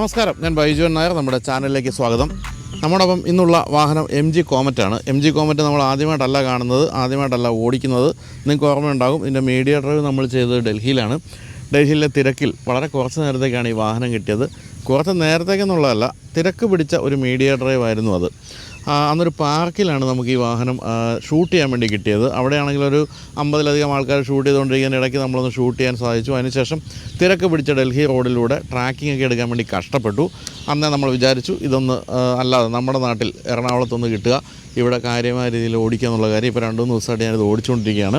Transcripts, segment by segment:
നമസ്കാരം. ഞാൻ ബൈജുവൻ നായർ. നമ്മുടെ ചാനലിലേക്ക് സ്വാഗതം. നമ്മോടൊപ്പം ഇന്നുള്ള വാഹനം എം ജി കോമറ്റാണ്. എം ജി കോമറ്റ് നമ്മൾ ആദ്യമായിട്ടല്ല കാണുന്നത് ആദ്യമായിട്ടല്ല ഓടിക്കുന്നത്. നിങ്ങൾക്ക് ഓർമ്മയുണ്ടാകും ഇതിന്റെ മീഡിയ ഡ്രൈവ് നമ്മൾ ചെയ്തത് ഡൽഹിയിലാണ്. ഡൽഹിയിലെ തിരക്കിൽ വളരെ കുറച്ച് നേരത്തേക്കാണ് ഈ വാഹനം കിട്ടിയത്. കുറച്ച് നേരത്തേക്കെന്നുള്ളതല്ല തിരക്ക് പിടിച്ച ഒരു മീഡിയ ഡ്രൈവ് ആയിരുന്നു അത്. അന്നൊരു പാർക്കിലാണ് നമുക്ക് ഈ വാഹനം ഷൂട്ട് ചെയ്യാൻ വേണ്ടി കിട്ടിയത്. അവിടെയാണെങ്കിൽ ഒരു അമ്പതിലധികം ആൾക്കാർ ഷൂട്ട് ചെയ്തുകൊണ്ടിരിക്കുന്ന ഇടയ്ക്ക് നമ്മളൊന്ന് ഷൂട്ട് ചെയ്യാൻ സാധിച്ചു. അതിനുശേഷം തിരക്ക് പിടിച്ച ഡൽഹി റോഡിലൂടെ ട്രാക്കിംഗ് ഒക്കെ എടുക്കാൻ വേണ്ടി കഷ്ടപ്പെട്ടു. അന്നേ നമ്മൾ വിചാരിച്ചു ഇതൊന്ന് അല്ലാതെ നമ്മുടെ നാട്ടിൽ എറണാകുളത്തൊന്ന് കിട്ടുക. ഇവിടെ കാര്യമായ രീതിയിൽ ഓടിക്കുക എന്നുള്ള കാര്യം ഇപ്പോൾ രണ്ട് മൂന്ന് ദിവസമായിട്ട് ഞാനിത് ഓടിച്ചുകൊണ്ടിരിക്കുകയാണ്.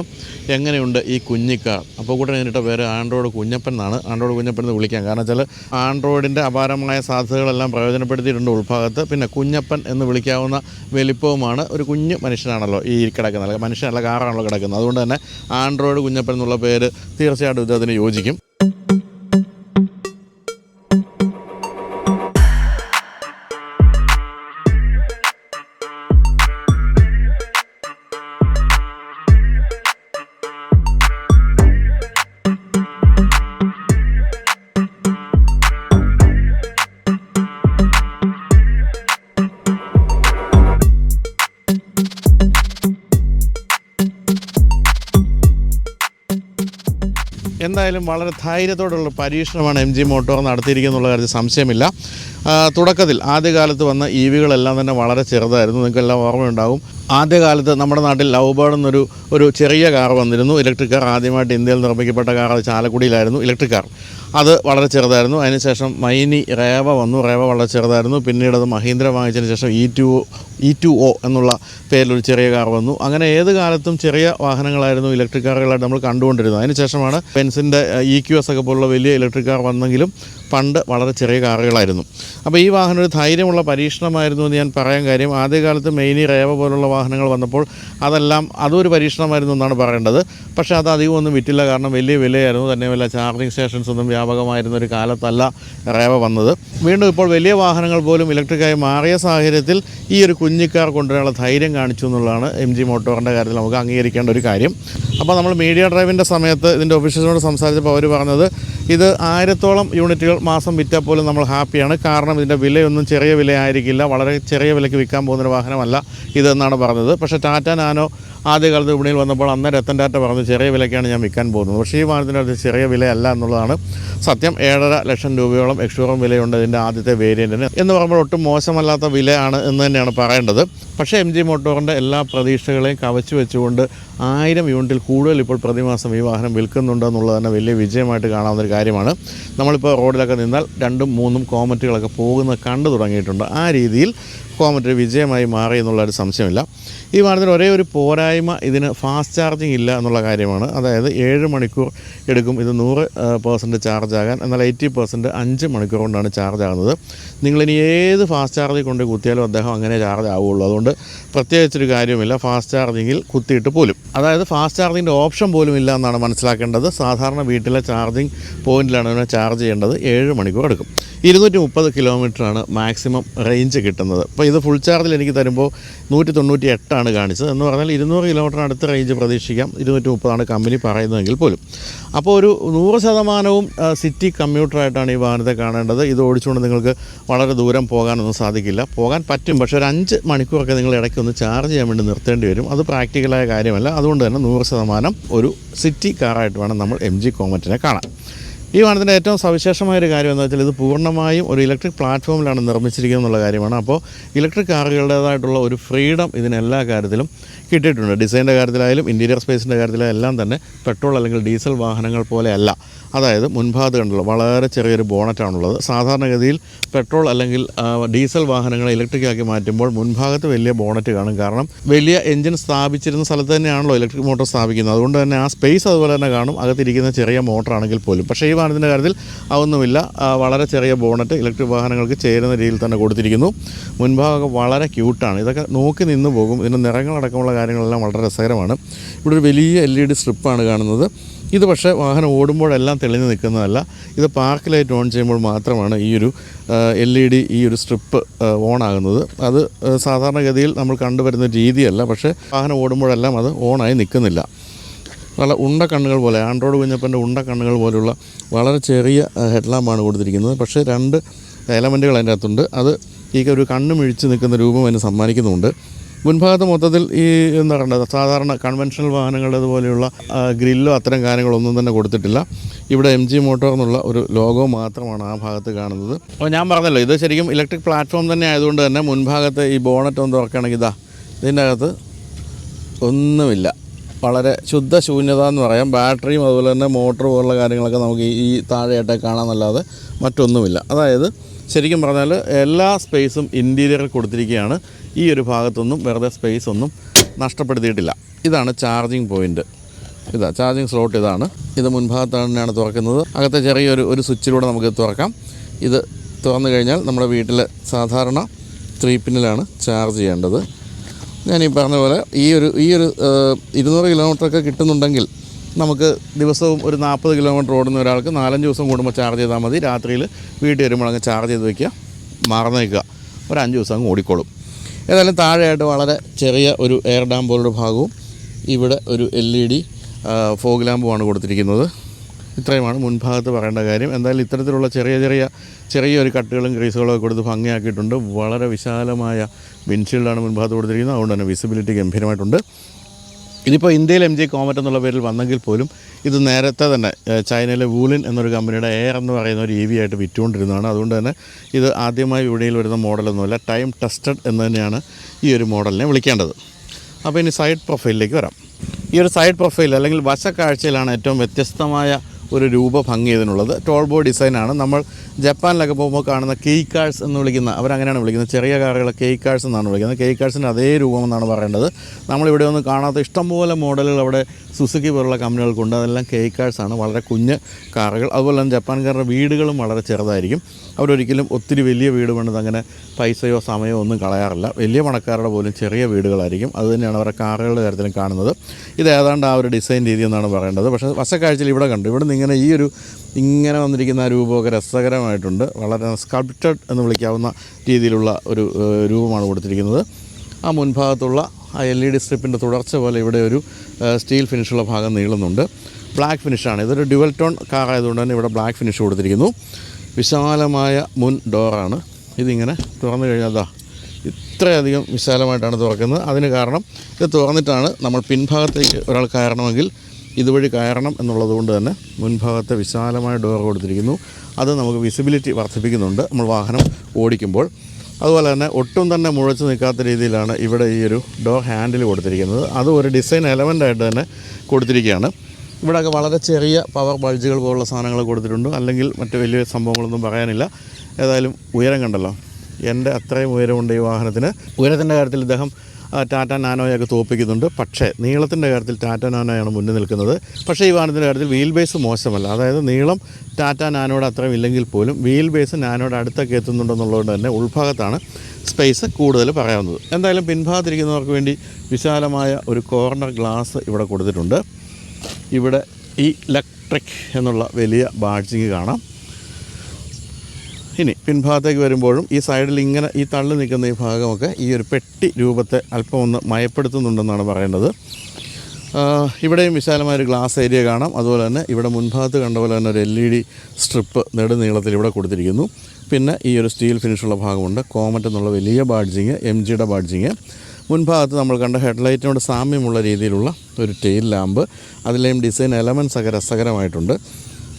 എങ്ങനെയുണ്ട് ഈ കുഞ്ഞിക്കാർ അപ്പോൾ കൂടെ കഴിഞ്ഞിട്ട് പേര് ആൻഡ്രോയിഡ് കുഞ്ഞപ്പൻ എന്നാണ്. ആൻഡ്രോയിഡ് കുഞ്ഞപ്പൻ എന്ന് വിളിക്കാം. കാരണം വെച്ചാൽ ആൻഡ്രോയിഡിന്റെ അപാരമായ സാധ്യതകളെല്ലാം പ്രയോജനപ്പെടുത്തിയിട്ടുണ്ട് ഉൾഭാഗത്ത്. പിന്നെ കുഞ്ഞപ്പൻ എന്ന് വിളിക്കാവുന്ന വലിപ്പവുമാണ് ഒരു കുഞ്ഞു മനുഷ്യനാണല്ലോ ഈ കിടക്കുന്നത്. മനുഷ്യനല്ല കാറാണല്ലോ കിടക്കുന്നത്. അതുകൊണ്ട് തന്നെ ആൻഡ്രോയിഡ് കുഞ്ഞപ്പൻ എന്നുള്ള പേര് തീർച്ചയായിട്ടും ഇദ്ദേഹത്തിന് യോജിക്കും. എന്തായാലും വളരെ ധൈര്യത്തോടുള്ള പരീക്ഷണമാണ് എം ജി മോട്ടോർ നടത്തിയിരിക്കുന്നുള്ള കാര്യത്തിൽ സംശയമില്ല. തുടക്കത്തിൽ ആദ്യകാലത്ത് വന്ന ഇ വികളെല്ലാം തന്നെ വളരെ ചെറുതായിരുന്നു. നിങ്ങൾക്കെല്ലാം ഓർമ്മയുണ്ടാകും ആദ്യകാലത്ത് നമ്മുടെ നാട്ടിൽ ലവ് ബേർഡ് എന്നൊരു ഒരു ചെറിയ കാർ വന്നിരുന്നു. ഇലക്ട്രിക് കാർ ആദ്യമായിട്ട് ഇന്ത്യയിൽ നിർമ്മിക്കപ്പെട്ട കാർ അത് ചാലക്കുടിയിലായിരുന്നു. Electric car. അത് വളരെ ചെറുതായിരുന്നു. അതിനുശേഷം മൈനി റേവ വന്നു. റേവ വളരെ ചെറുതായിരുന്നു. പിന്നീട് അത് മഹീന്ദ്ര വാങ്ങിച്ചതിന് ശേഷം E two E two O എന്നുള്ള പേരിലൊരു ചെറിയ കാർ വന്നു. അങ്ങനെ ഏത് കാലത്തും ചെറിയ വാഹനങ്ങളായിരുന്നു ഇലക്ട്രിക് കാറുകളായിട്ട് നമ്മൾ കണ്ടുകൊണ്ടിരുന്നത്. അതിനുശേഷമാണ് പെൻസിന്റെ ഇ ക്യു എസ് ഒക്കെ പോലുള്ള വലിയ ഇലക്ട്രിക് കാർ വന്നെങ്കിലും പണ്ട് വളരെ ചെറിയ കാറുകളായിരുന്നു. അപ്പോൾ ഈ വാഹനം ഒരു ധൈര്യമുള്ള പരീക്ഷണമായിരുന്നു എന്ന് ഞാൻ പറയാൻ കാര്യം. ആദ്യകാലത്ത് മെയിനി റേവ പോലുള്ള വാഹനങ്ങൾ വന്നപ്പോൾ അതെല്ലാം അതൊരു പരീക്ഷണമായിരുന്നു എന്നാണ് പറയേണ്ടത്. പക്ഷേ അത് അധികം ഒന്നും വിറ്റില്ല. കാരണം വലിയ വിലയായിരുന്നു. തന്നെയുമല്ല ചാർജിങ് സ്റ്റേഷൻസ് ഒന്നും വ്യാപകമായിരുന്ന ഒരു കാലത്തല്ല റേവ വന്നത്. വീണ്ടും ഇപ്പോൾ വലിയ വാഹനങ്ങൾ പോലും ഇലക്ട്രിക്കായി മാറിയ സാഹചര്യത്തിൽ ഈ ഒരു കുഞ്ഞിക്കാർ കൊണ്ടുവരാനുള്ള ധൈര്യം കാണിച്ചു എന്നുള്ളതാണ് എം ജി മോട്ടോറിന്റെ കാര്യത്തിൽ നമുക്ക് അംഗീകരിക്കേണ്ട ഒരു കാര്യം. അപ്പോൾ നമ്മൾ മീഡിയ ഡ്രൈവിന്റെ സമയത്ത് ഇതിന്റെ ഓഫീഷ്യസിനോട് സംസാരിച്ചപ്പോൾ അവർ പറഞ്ഞത് ഇത് ആയിരത്തോളം യൂണിറ്റുകൾ മാസം വിറ്റാൽ പോലും നമ്മൾ ഹാപ്പിയാണ്. കാരണം ഇതിന്റെ വിലയൊന്നും ചെറിയ വിലയായിരിക്കില്ല. വളരെ ചെറിയ വിലയ്ക്ക് വിൽക്കാൻ പോകുന്നൊരു വാഹനമല്ല ഇതെന്നാണ് പറഞ്ഞത്. പക്ഷേ ടാറ്റ നാനോ ആദ്യകാലത്ത് വിപണിയിൽ വന്നപ്പോൾ അന്ന് രത്തൻ ടാറ്റ പറഞ്ഞു ചെറിയ വിലയ്ക്കാണ് ഞാൻ വിൽക്കാൻ പോകുന്നത്. പക്ഷേ ഈ വാഹനത്തിന്റെ അടുത്ത് ചെറിയ വിലയല്ല എന്നുള്ളതാണ് സത്യം. ഏഴര ലക്ഷം രൂപയോളം എക്സ്ഷോറും വിലയുണ്ട് ഇതിന്റെ ആദ്യത്തെ വേരിയന്റിന് എന്ന് പറയുമ്പോൾ ഒട്ടും മോശമല്ലാത്ത വിലയാണ് എന്ന് തന്നെയാണ് പറയേണ്ടത്. പക്ഷേ എം ജി മോട്ടോറിന്റെ എല്ലാ പ്രതീക്ഷകളെയും കവച്ചു വെച്ചുകൊണ്ട് ആയിരം യൂണിറ്റിൽ കൂടുതൽ ഇപ്പോൾ പ്രതിമാസം ഈ വാഹനം വിൽക്കുന്നുണ്ട് എന്നുള്ളത് തന്നെ വലിയ വിജയമായിട്ട് കാണാവുന്ന ഒരു കാര്യമാണ്. നമ്മളിപ്പോൾ റോഡിലൊക്കെ നിന്നാൽ രണ്ടും മൂന്നും കോമറ്റുകളൊക്കെ പോകുന്നത് കണ്ടു തുടങ്ങിയിട്ടുണ്ട്. ആ രീതിയിൽ കോമറ്റ് വിജയമായി മാറി എന്നുള്ളൊരു സംശയമില്ല. ഈ വാഹനത്തിന് ഒരേ ഒരു പോരായ്മ ഇതിന് ഫാസ്റ്റ് ചാർജിങ് ഇല്ല എന്നുള്ള കാര്യമാണ്. അതായത് ഏഴ് മണിക്കൂർ എടുക്കും. ഇത് നൂറ് പേഴ്സന്റ് ചാർജ് ആകാൻ. എന്നാൽ എയ്റ്റി പെർസെന്റ് അഞ്ച് മണിക്കൂർ കൊണ്ടാണ് ചാർജ് ആകുന്നത്. നിങ്ങളിനി ഏത് ഫാസ്റ്റ് ചാർജിൽ കൊണ്ട് കുത്തിയാലും അദ്ദേഹം അങ്ങനെ ചാർജ് ആവുകയുള്ളൂ പ്രത്യേകിച്ചൊരു കാര്യമില്ല ഫാസ്റ്റ് ചാർജിങ്ങിൽ കുത്തിയിട്ട് പോലും. അതായത് ഫാസ്റ്റ് ചാർജിങ്ങിന്റെ ഓപ്ഷൻ പോലും ഇല്ല എന്നാണ് മനസ്സിലാക്കേണ്ടത്. സാധാരണ വീട്ടിലെ ചാർജിങ് പോയിന്റിലാണ് ചാർജ് ചെയ്യേണ്ടത്. ഏഴ് മണിക്കൂർ എടുക്കും. ഇരുന്നൂറ്റി മുപ്പത് കിലോമീറ്ററാണ് മാക്സിമം റേഞ്ച് കിട്ടുന്നത്. അപ്പോൾ ഇത് ഫുൾ ചാർജിൽ എനിക്ക് തരുമ്പോൾ നൂറ്റി തൊണ്ണൂറ്റി എട്ടാണ് കാണിച്ചത്. എന്ന് പറഞ്ഞാൽ ഇരുന്നൂറ് കിലോമീറ്റർ അടുത്ത റേഞ്ച് പ്രതീക്ഷിക്കാം. ഇരുന്നൂറ്റി മുപ്പതാണ് കമ്പനി പറയുന്നതെങ്കിൽ പോലും. അപ്പോൾ ഒരു നൂറ് ശതമാനവും സിറ്റി കമ്മ്യൂട്ടറായിട്ടാണ് ഈ വാഹനത്തെ കാണേണ്ടത്. ഇത് ഓടിച്ചുകൊണ്ട് നിങ്ങൾക്ക് വളരെ ദൂരം പോകാനൊന്നും സാധിക്കില്ല. പോകാൻ പറ്റും പക്ഷേ ഒരു അഞ്ച് മണിക്കൂറൊക്കെ നിങ്ങൾ ഇടയ്ക്ക് ഒന്ന് ചാർജ് ചെയ്യാൻ വേണ്ടി നിർത്തേണ്ടി വരും. അത് പ്രാക്ടിക്കലായ കാര്യമല്ല. അതുകൊണ്ട് തന്നെ നൂറ് ശതമാനം ഒരു സിറ്റി കാറായിട്ട് വേണം നമ്മൾ എം ജി കോമറ്റിനെ കാണാൻ. ഈ വാഹനത്തിന്റെ ഏറ്റവും സവിശേഷമായ ഒരു കാര്യം എന്ന് വെച്ചാൽ ഇത് പൂർണമായും ഒരു ഇലക്ട്രിക് പ്ലാറ്റ്ഫോമിലാണ് നിർമ്മിച്ചിരിക്കുന്നത് എന്നുള്ള കാര്യമാണ്. അപ്പോൾ ഇലക്ട്രിക് കാറുകളുടേതായിട്ടുള്ള ഒരു ഫ്രീഡം ഇതിന് എല്ലാ കാര്യത്തിലും കിട്ടിയിട്ടുണ്ട്. ഡിസൈന്റെ കാര്യത്തിലായാലും ഇന്റീരിയർ സ്പേസിന്റെ കാര്യത്തിലായാലും എല്ലാം തന്നെ പെട്രോൾ അല്ലെങ്കിൽ ഡീസൽ വാഹനങ്ങൾ പോലെയല്ല അതായത് മുൻഭാഗത്ത് കണ്ടുള്ള വളരെ ചെറിയൊരു ബോണറ്റാണുള്ളത് സാധാരണഗതിയിൽ പെട്രോൾ അല്ലെങ്കിൽ ഡീസൽ വാഹനങ്ങളെ ഇലക്ട്രിക് ആക്കി മാറ്റുമ്പോൾ മുൻഭാഗത്ത് വലിയ ബോണറ്റ് കാണും. കാരണം വലിയ എഞ്ചിൻ സ്ഥാപിച്ചിരുന്ന സ്ഥലത്ത് തന്നെയാണല്ലോ ഇലക്ട്രിക് മോട്ടോർ സ്ഥാപിക്കുന്നത്. അതുകൊണ്ട് തന്നെ ആ സ്പേസ് അതുപോലെ തന്നെ കാണും. അകത്തിരിക്കുന്ന ചെറിയ മോട്ടറാണെങ്കിൽ പോലും. പക്ഷേ ഈ വാഹനത്തിന്റെ കാര്യത്തിൽ അതൊന്നുമില്ല. വളരെ ചെറിയ ബോണറ്റ് ഇലക്ട്രിക് വാഹനങ്ങൾക്ക് ചേരുന്ന രീതിയിൽ തന്നെ കൊടുത്തിരിക്കുന്നു. മുൻഭാഗമൊക്കെ വളരെ ക്യൂട്ടാണ് ഇതൊക്കെ നോക്കി നിന്ന് പോകും. ഇതിന്റെ നിറങ്ങളടക്കമുള്ള കാര്യങ്ങളെല്ലാം വളരെ രസകരമാണ്. ഇവിടെ ഒരു വലിയ എൽ ഇ ഡി സ്ട്രിപ്പാണ് കാണുന്നത്. ഇത് പക്ഷേ വാഹനം ഓടുമ്പോഴെല്ലാം തെളിഞ്ഞു നിൽക്കുന്നതല്ല. ഇത് പാർക്ക് ലൈറ്റ് ഓൺ ചെയ്യുമ്പോൾ മാത്രമാണ് ഈ ഒരു എൽ ഇ ഡി ഈ ഒരു സ്ട്രിപ്പ് ഓൺ ആകുന്നത് അത് സാധാരണഗതിയിൽ നമ്മൾ കണ്ടുവരുന്ന രീതിയല്ല. പക്ഷേ വാഹനം ഓടുമ്പോഴെല്ലാം അത് ഓണായി നിൽക്കുന്നില്ല. നല്ല ഉണ്ട കണ്ണുകൾ പോലെ ആൻഡ്രോയിഡ് കുഞ്ഞപ്പന്റെ ഉണ്ട കണ്ണുകൾ പോലുള്ള വളരെ ചെറിയ ഹെഡ്ലാമ്പാണ് കൊടുത്തിരിക്കുന്നത്. പക്ഷേ രണ്ട് എലമെന്റുകൾ അതിന്റെ അകത്തുണ്ട് അത് ഈ ഒരു കണ്ണ് മിഴിച്ച് നിൽക്കുന്ന രൂപം അതിന് സമ്മാനിക്കുന്നുമുണ്ട് മുൻഭാഗത്ത് മൊത്തത്തിൽ ഈ എന്താ പറയുക സാധാരണ കൺവെൻഷണൽ വാഹനങ്ങൾ അതുപോലെയുള്ള ഗ്രില്ലോ അത്തരം കാര്യങ്ങളൊന്നും തന്നെ കൊടുത്തിട്ടില്ല. ഇവിടെ എം ജി മോട്ടോർ എന്നുള്ള ഒരു ലോഗോ മാത്രമാണ് ആ ഭാഗത്ത് കാണുന്നത്. അപ്പോൾ ഞാൻ പറഞ്ഞല്ലോ ഇത് ശരിക്കും ഇലക്ട്രിക് പ്ലാറ്റ്ഫോം തന്നെ ആയതുകൊണ്ട് തന്നെ മുൻഭാഗത്തെ ഈ ബോണറ്റ് ഒന്ന് തുറക്കുകയാണെങ്കിൽ ഇതാ ഇതിന്റെ അകത്ത് ഒന്നുമില്ല. വളരെ ശുദ്ധ ശൂന്യത എന്ന് പറയാം. ബാറ്ററിയും അതുപോലെ തന്നെ മോട്ടർ പോലുള്ള കാര്യങ്ങളൊക്കെ നമുക്ക് ഈ താഴെയായിട്ട് കാണാമെന്നല്ലാതെ മറ്റൊന്നുമില്ല. അതായത് ശരിക്കും പറഞ്ഞാൽ എല്ലാ സ്പേസും ഇന്റീരിയറിൽ കൊടുത്തിരിക്കുകയാണ്. ഈ ഒരു ഭാഗത്തൊന്നും വെറുതെ സ്പേസ് ഒന്നും നഷ്ടപ്പെടുത്തിയിട്ടില്ല. ഇതാണ് ചാർജിങ് പോയിന്റ് ഇതാ ചാർജിങ് സ്ലോട്ട് ഇതാണ്. ഇത് മുൻഭാഗത്താണ് തുറക്കുന്നത്. അകത്തെ ചെറിയൊരു ഒരു സ്വിച്ചിലൂടെ നമുക്ക് തുറക്കാം. ഇത് തുറന്നു കഴിഞ്ഞാൽ നമ്മുടെ വീട്ടിൽ സാധാരണ ത്രീ പിന്നിലാണ് ചാർജ് ചെയ്യേണ്ടത്. ഞാൻ ഈ പറഞ്ഞ പോലെ ഈ ഒരു ഈ ഒരു ഇരുന്നൂറ് കിലോമീറ്ററൊക്കെ കിട്ടുന്നുണ്ടെങ്കിൽ നമുക്ക് ദിവസവും ഒരു നാൽപ്പത് കിലോമീറ്റർ ഓടുന്ന ഒരാൾക്ക് നാലഞ്ച് ദിവസം കൂടുമ്പോൾ ചാർജ് ചെയ്താൽ മതി. രാത്രിയിൽ വീട്ടിൽ വരുമ്പോൾ അങ്ങ് ചാർജ് ചെയ്ത് വയ്ക്കുക മറന്നേക്കുക. ഒരു അഞ്ച് ദിവസം അങ്ങ് ഓടിക്കോളും. ഏതായാലും താഴെയായിട്ട് വളരെ ചെറിയ ഒരു എയർ ഡാം പോലൊരു ഭാഗവും ഇവിടെ ഒരു എൽ ഇ ഡി ഫോഗ് ലാമ്പുമാണ് കൊടുത്തിരിക്കുന്നത്. ഇത്രയുമാണ് മുൻഭാഗത്ത് പറയേണ്ട കാര്യം. എന്തായാലും ഇത്തരത്തിലുള്ള ചെറിയ ചെറിയ ചെറിയൊരു കട്ടുകളും ക്രീസുകളും ഒക്കെ കൊടുത്ത് ഭംഗിയാക്കിയിട്ടുണ്ട്. വളരെ വിശാലമായ വിൻഷീൽഡാണ് മുൻഭാഗത്ത് കൊടുത്തിരിക്കുന്നത്. അതുകൊണ്ട് തന്നെ വിസിബിലിറ്റി ഗംഭീരമായിട്ടുണ്ട്. ഇതിപ്പോൾ ഇന്ത്യയിൽ എം ജി കോമറ്റ് എന്നുള്ള പേരിൽ വന്നെങ്കിൽ പോലും ഇത് നേരത്തെ തന്നെ ചൈനയിലെ വൂലിൻ എന്നൊരു കമ്പനിയുടെ എയർ എന്ന് പറയുന്ന ഒരു ഇ വി ആയിട്ട് വിറ്റുകൊണ്ടിരുന്നതാണ്. അതുകൊണ്ട് തന്നെ ഇത് ആദ്യമായി വിപണിയിൽ വരുന്ന മോഡലൊന്നുമല്ല ടൈം ടെസ്റ്റഡ് എന്ന് തന്നെയാണ് ഈ ഒരു മോഡലിനെ വിളിക്കേണ്ടത്. അപ്പോൾ ഇനി സൈഡ് പ്രൊഫൈലിലേക്ക് വരാം. ഈ ഒരു സൈഡ് പ്രൊഫൈൽ അല്ലെങ്കിൽ വശക്കാഴ്ചയിലാണ് ഏറ്റവും വ്യത്യസ്തമായ ഒരു രൂപഭംഗി ഇതിനുള്ളത് ടോൾബോ ഡിസൈനാണ് നമ്മൾ ജപ്പാനിലൊക്കെ പോകുമ്പോൾ കാണുന്ന കെയ് കാഴ്സ് എന്ന് വിളിക്കുന്ന അവരങ്ങനെയാണ് വിളിക്കുന്നത്. ചെറിയ കാറുകളെ കെയ് കാഴ്സ് എന്നാണ് വിളിക്കുന്നത്. കെയ് കാഴ്സിന്റെ അതേ രൂപമെന്നാണ് പറയേണ്ടത്. നമ്മളിവിടെ ഒന്നും കാണാത്ത ഇഷ്ടംപോലെ മോഡലുകൾ അവിടെ സുസുക്കി പോലുള്ള കമ്പനികൾക്കുണ്ട്. അതെല്ലാം കെ കാഴ്സാണ് വളരെ കുഞ്ഞ് കാറുകൾ. അതുപോലെ തന്നെ ജപ്പാൻകാരുടെ വീടുകളും വളരെ ചെറുതായിരിക്കും. അവരൊരിക്കലും ഒത്തിരി വലിയ വീട് പണിത് അങ്ങനെ പൈസയോ സമയമോ ഒന്നും കളയാറില്ല. വലിയ പണക്കാരുടെ പോലും ചെറിയ വീടുകളായിരിക്കും. അതുതന്നെയാണ് അവരുടെ കാറുകളുടെ കാര്യത്തിലും കാണുന്നത്. ഇത് ഏതാണ്ട് ആ ഒരു ഡിസൈൻ രീതി എന്നാണ് പറയേണ്ടത്. പക്ഷേ വശക്കാഴ്ചയിൽ ഇവിടെ കണ്ടു. ഇവിടെ നിന്ന് ഇങ്ങനെ ഈ ഒരു ഇങ്ങനെ വന്നിരിക്കുന്ന രൂപമൊക്കെ രസകരമായിട്ടുണ്ട്. വളരെ സ്കൾപ്റ്റഡ് എന്ന് വിളിക്കാവുന്ന രീതിയിലുള്ള ഒരു രൂപമാണ് കൊടുത്തിരിക്കുന്നത്. ആ മുൻഭാഗത്തുള്ള ആ എൽ ഇ ഡി സ്ട്രിപ്പിന്റെ തുടർച്ച പോലെ ഇവിടെ ഒരു സ്റ്റീൽ ഫിനിഷുള്ള ഭാഗം നീളുന്നുണ്ട്. ബ്ലാക്ക് ഫിനിഷാണ് ഇതൊരു ഡ്യുവൽ ടോൺ കാർ ആയതുകൊണ്ട് തന്നെ ഇവിടെ ബ്ലാക്ക് ഫിനിഷ് കൊടുത്തിരിക്കുന്നു. വിശാലമായ മുൻ ഡോറാണ് ഇതിങ്ങനെ തുറന്നു കഴിഞ്ഞാൽ അതാ ഇത്രയധികം വിശാലമായിട്ടാണ് തുറക്കുന്നത്. അതിന് കാരണം ഇത് തുറന്നിട്ടാണ് നമ്മൾ പിൻഭാഗത്തേക്ക് ഒരാൾ കയറണമെങ്കിൽ ഇതുവഴി കയറണം എന്നുള്ളത് കൊണ്ട് തന്നെ മുൻഭാഗത്തെ വിശാലമായ ഡോർ കൊടുത്തിരിക്കുന്നു. അത് നമുക്ക് വിസിബിലിറ്റി വർദ്ധിപ്പിക്കുന്നുണ്ട്. നമ്മൾ വാഹനം ഓടിക്കുമ്പോൾ അതുപോലെ തന്നെ ഒട്ടും തന്നെ മുഴച്ച് നിൽക്കാത്ത രീതിയിലാണ് ഇവിടെ ഈ ഒരു ഡോ ഹാൻഡിൽ കൊടുത്തിരിക്കുന്നത്. അത് ഒരു ഡിസൈൻ എലമെന്റായിട്ട് തന്നെ കൊടുത്തിരിക്കുകയാണ്. ഇവിടെയൊക്കെ വളരെ ചെറിയ പവർ ബൾജുകൾ പോലുള്ള സാധനങ്ങൾ കൊടുത്തിട്ടുണ്ട്. അല്ലെങ്കിൽ മറ്റ് വലിയ സംഭവങ്ങളൊന്നും പറയാനില്ല. ഏതായാലും ഉയരം കണ്ടല്ലോ. എന്റെ അത്രയും ഉയരമുണ്ട് ഈ വാഹനത്തിന്. ഉയരത്തിന്റെ കാര്യത്തിൽ ഇദ്ദേഹം ടാറ്റ നാനോയൊക്കെ തോപ്പിക്കുന്നുണ്ട്. പക്ഷേ നീളത്തിന്റെ കാര്യത്തിൽ ടാറ്റ നാനോയാണ് മുന്നിൽ നിൽക്കുന്നത്. പക്ഷേ ഈ വാഹനത്തിന്റെ കാര്യത്തിൽ വീൽ ബേസ് മോശമല്ല. അതായത് നീളം ടാറ്റ നാനോയുടെ അത്രയും ഇല്ലെങ്കിൽ പോലും വീൽ ബേസ് നാനോയുടെ അടുത്തൊക്കെ എത്തുന്നുണ്ടെന്നുള്ളതുകൊണ്ട് തന്നെ ഉൾഭാഗത്താണ് സ്പേസ് കൂടുതൽ പറയാവുന്നത്. എന്തായാലും പിൻഭാഗത്തിരിക്കുന്നവർക്ക് വേണ്ടി വിശാലമായ ഒരു കോർണർ ഗ്ലാസ് ഇവിടെ കൊടുത്തിട്ടുണ്ട്. ഇവിടെ ഈ ഇലക്ട്രിക് എന്നുള്ള വലിയ ബാഡ്ജിങ് കാണാം. ഇനി പിൻഭാഗത്തേക്ക് വരുമ്പോഴും ഈ സൈഡിൽ ഇങ്ങനെ ഈ തള്ളി നിൽക്കുന്ന ഈ ഭാഗമൊക്കെ ഈ ഒരു പെട്ടി രൂപത്തെ അല്പം ഒന്ന് മയപ്പെടുത്തുന്നുണ്ടെന്നാണ് പറയേണ്ടത്. ഇവിടെയും വിശാലമായൊരു ഗ്ലാസ് ഏരിയ കാണാം. അതുപോലെ തന്നെ ഇവിടെ മുൻഭാഗത്ത് കണ്ട പോലെ തന്നെ ഒരു എൽ ഇ ഡി സ്ട്രിപ്പ് നെടുനീളത്തിൽ ഇവിടെ കൊടുത്തിരിക്കുന്നു. പിന്നെ ഈ ഒരു സ്റ്റീൽ ഫിനിഷുള്ള ഭാഗമുണ്ട്. കോമറ്റ് എന്നുള്ള വലിയ ബാഡ്ജിങ് എം ജിയുടെ ബാഡ്ജിങ്. മുൻഭാഗത്ത് നമ്മൾ കണ്ട ഹെഡ്ലൈറ്റിനോട് സാമ്യമുള്ള രീതിയിലുള്ള ഒരു ടെയിൽ ലാമ്പ്. അതിലെയും ഡിസൈൻ എലമെൻസ് ഒക്കെ രസകരമായിട്ടുണ്ട്.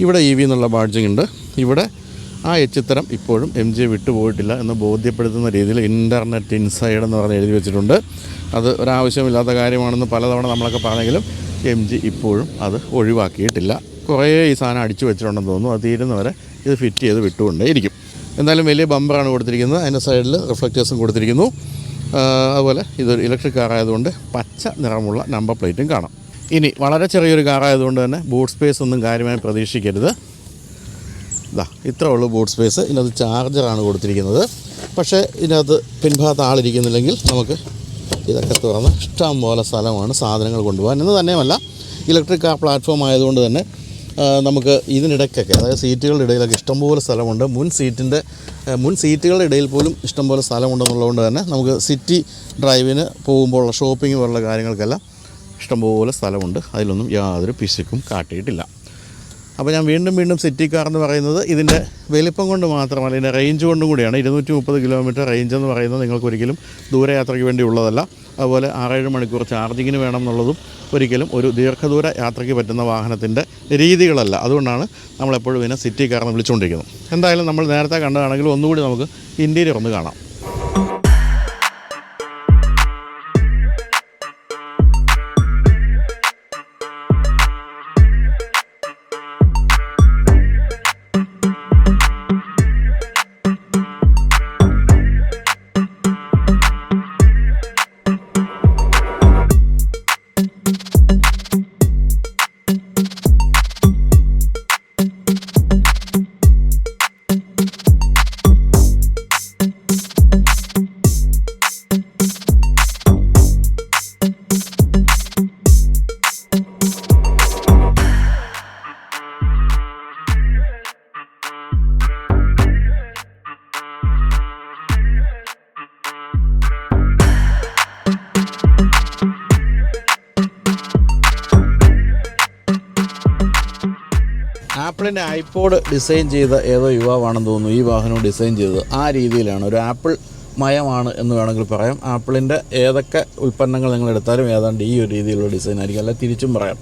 ഇവിടെ ഇ വി എന്നുള്ള ബാഡ്ജിങ് ഉണ്ട്. ഇവിടെ ആ എച്ചിത്തരം ഇപ്പോഴും എം ജി വിട്ടുപോയിട്ടില്ല എന്ന് ബോധ്യപ്പെടുത്തുന്ന രീതിയിൽ ഇന്റർനെറ്റ് ഇൻസൈഡ് എന്ന് പറഞ്ഞ് എഴുതി വെച്ചിട്ടുണ്ട്. അത് ഒരാവശ്യമില്ലാത്ത കാര്യമാണെന്ന് പലതവണ നമ്മളൊക്കെ പറഞ്ഞെങ്കിലും എം ജി ഇപ്പോഴും അത് ഒഴിവാക്കിയിട്ടില്ല. കുറേ ഈ സാധനം അടിച്ചു വെച്ചിട്ടുണ്ടെന്ന് തോന്നുന്നു. അത് തീരുന്നവരെ ഇത് ഫിറ്റ് ചെയ്ത് വിട്ടുകൊണ്ടേയിരിക്കും എന്തായാലും വലിയ ബമ്പറാണ് കൊടുത്തിരിക്കുന്നത്. അതിന്റെ സൈഡിൽ റിഫ്ലക്റ്റേഴ്സും കൊടുത്തിരിക്കുന്നു. അതുപോലെ ഇതൊരു ഇലക്ട്രിക് കാർ ആയതുകൊണ്ട് പച്ച നിറമുള്ള നമ്പർ പ്ലേറ്റും കാണാം. ഇനി വളരെ ചെറിയൊരു കാറായതുകൊണ്ട് തന്നെ ബൂട്ട് സ്പേസ് ഒന്നും കാര്യമായി പ്രതീക്ഷിക്കരുത്. ഇതാ ഇത്രേ ഉള്ളൂ ബൂട്ട് സ്പേസ്. ഇതിനകത്ത് ചാർജറാണ് കൊടുത്തിരിക്കുന്നത്. പക്ഷേ ഇതിനകത്ത് പിൻഭാഗത്ത് ആളിരിക്കുന്നില്ലെങ്കിൽ നമുക്ക് ഇതൊക്കെ തുറന്ന് ഇഷ്ടം പോലെ സ്ഥലമാണ് സാധനങ്ങൾ കൊണ്ടുപോകാൻ. എന്ന് തന്നെയുമല്ല ഇലക്ട്രിക് കാർ പ്ലാറ്റ്ഫോം ആയതുകൊണ്ട് തന്നെ നമുക്ക് ഇതിനിടയ്ക്കൊക്കെ അതായത് സീറ്റുകളുടെ ഇടയിലൊക്കെ ഇഷ്ടംപോലെ സ്ഥലമുണ്ട്. മുൻ സീറ്റിന്റെ മുൻ സീറ്റുകളുടെ ഇടയിൽ പോലും ഇഷ്ടംപോലെ സ്ഥലമുണ്ടെന്നുള്ളതുകൊണ്ട് തന്നെ നമുക്ക് സിറ്റി ഡ്രൈവിന് പോകുമ്പോഴുള്ള ഷോപ്പിംഗ് പോലുള്ള കാര്യങ്ങൾക്കെല്ലാം ഇഷ്ടംപോലെ സ്ഥലമുണ്ട്. അതിലൊന്നും യാതൊരു പിശുക്കും കാട്ടിയിട്ടില്ല. അപ്പോൾ ഞാൻ വീണ്ടും വീണ്ടും സിറ്റി കാർ എന്ന് പറയുന്നത് ഇതിന്റെ വലിപ്പം കൊണ്ട് മാത്രമല്ല ഇതിന്റെ റേഞ്ച് കൊണ്ടും കൂടിയാണ്. ഇരുന്നൂറ്റി മുപ്പത് കിലോമീറ്റർ റേഞ്ച് എന്ന് പറയുന്നത് നിങ്ങൾക്ക് ഒരിക്കലും ദൂരയാത്രയ്ക്ക് വേണ്ടി ഉള്ളതല്ല. അതുപോലെ ആറേഴ് മണിക്കൂർ ചാർജിങ്ങിന് വേണം എന്നുള്ളതും ഒരിക്കലും ഒരു ദീർഘദൂര യാത്രയ്ക്ക് പറ്റുന്ന വാഹനത്തിന്റെ രീതികളല്ല. അതുകൊണ്ടാണ് നമ്മളെപ്പോഴും ഇതിനെ സിറ്റി കാർ എന്ന് വിളിച്ചുകൊണ്ടിരിക്കുന്നത്. എന്തായാലും നമ്മൾ നേരത്തെ കണ്ടതാണെങ്കിൽ ഒന്നുകൂടി നമുക്ക് ഇന്റീരിയർ ഒന്ന് കാണാം. ഐപോഡ് ഡിസൈൻ ചെയ്ത ഏതോ യുവാവാണെന്ന് തോന്നുന്നു. ഈ വാഹനം ഡിസൈൻ ചെയ്തത്. ആ രീതിയിലാണ്. ഒരു ആപ്പിൾ മയമാണ് എന്ന് വേണമെങ്കിൽ പറയാം. ആപ്പിളിന്റെ ഏതൊക്കെ ഉൽപ്പന്നങ്ങൾ നിങ്ങൾ എടുത്താലും ഏതാണ്ട് ഈ ഒരു രീതിയിലുള്ള ഡിസൈൻ ആയിരിക്കും. അല്ല തിരിച്ചും പറയാം.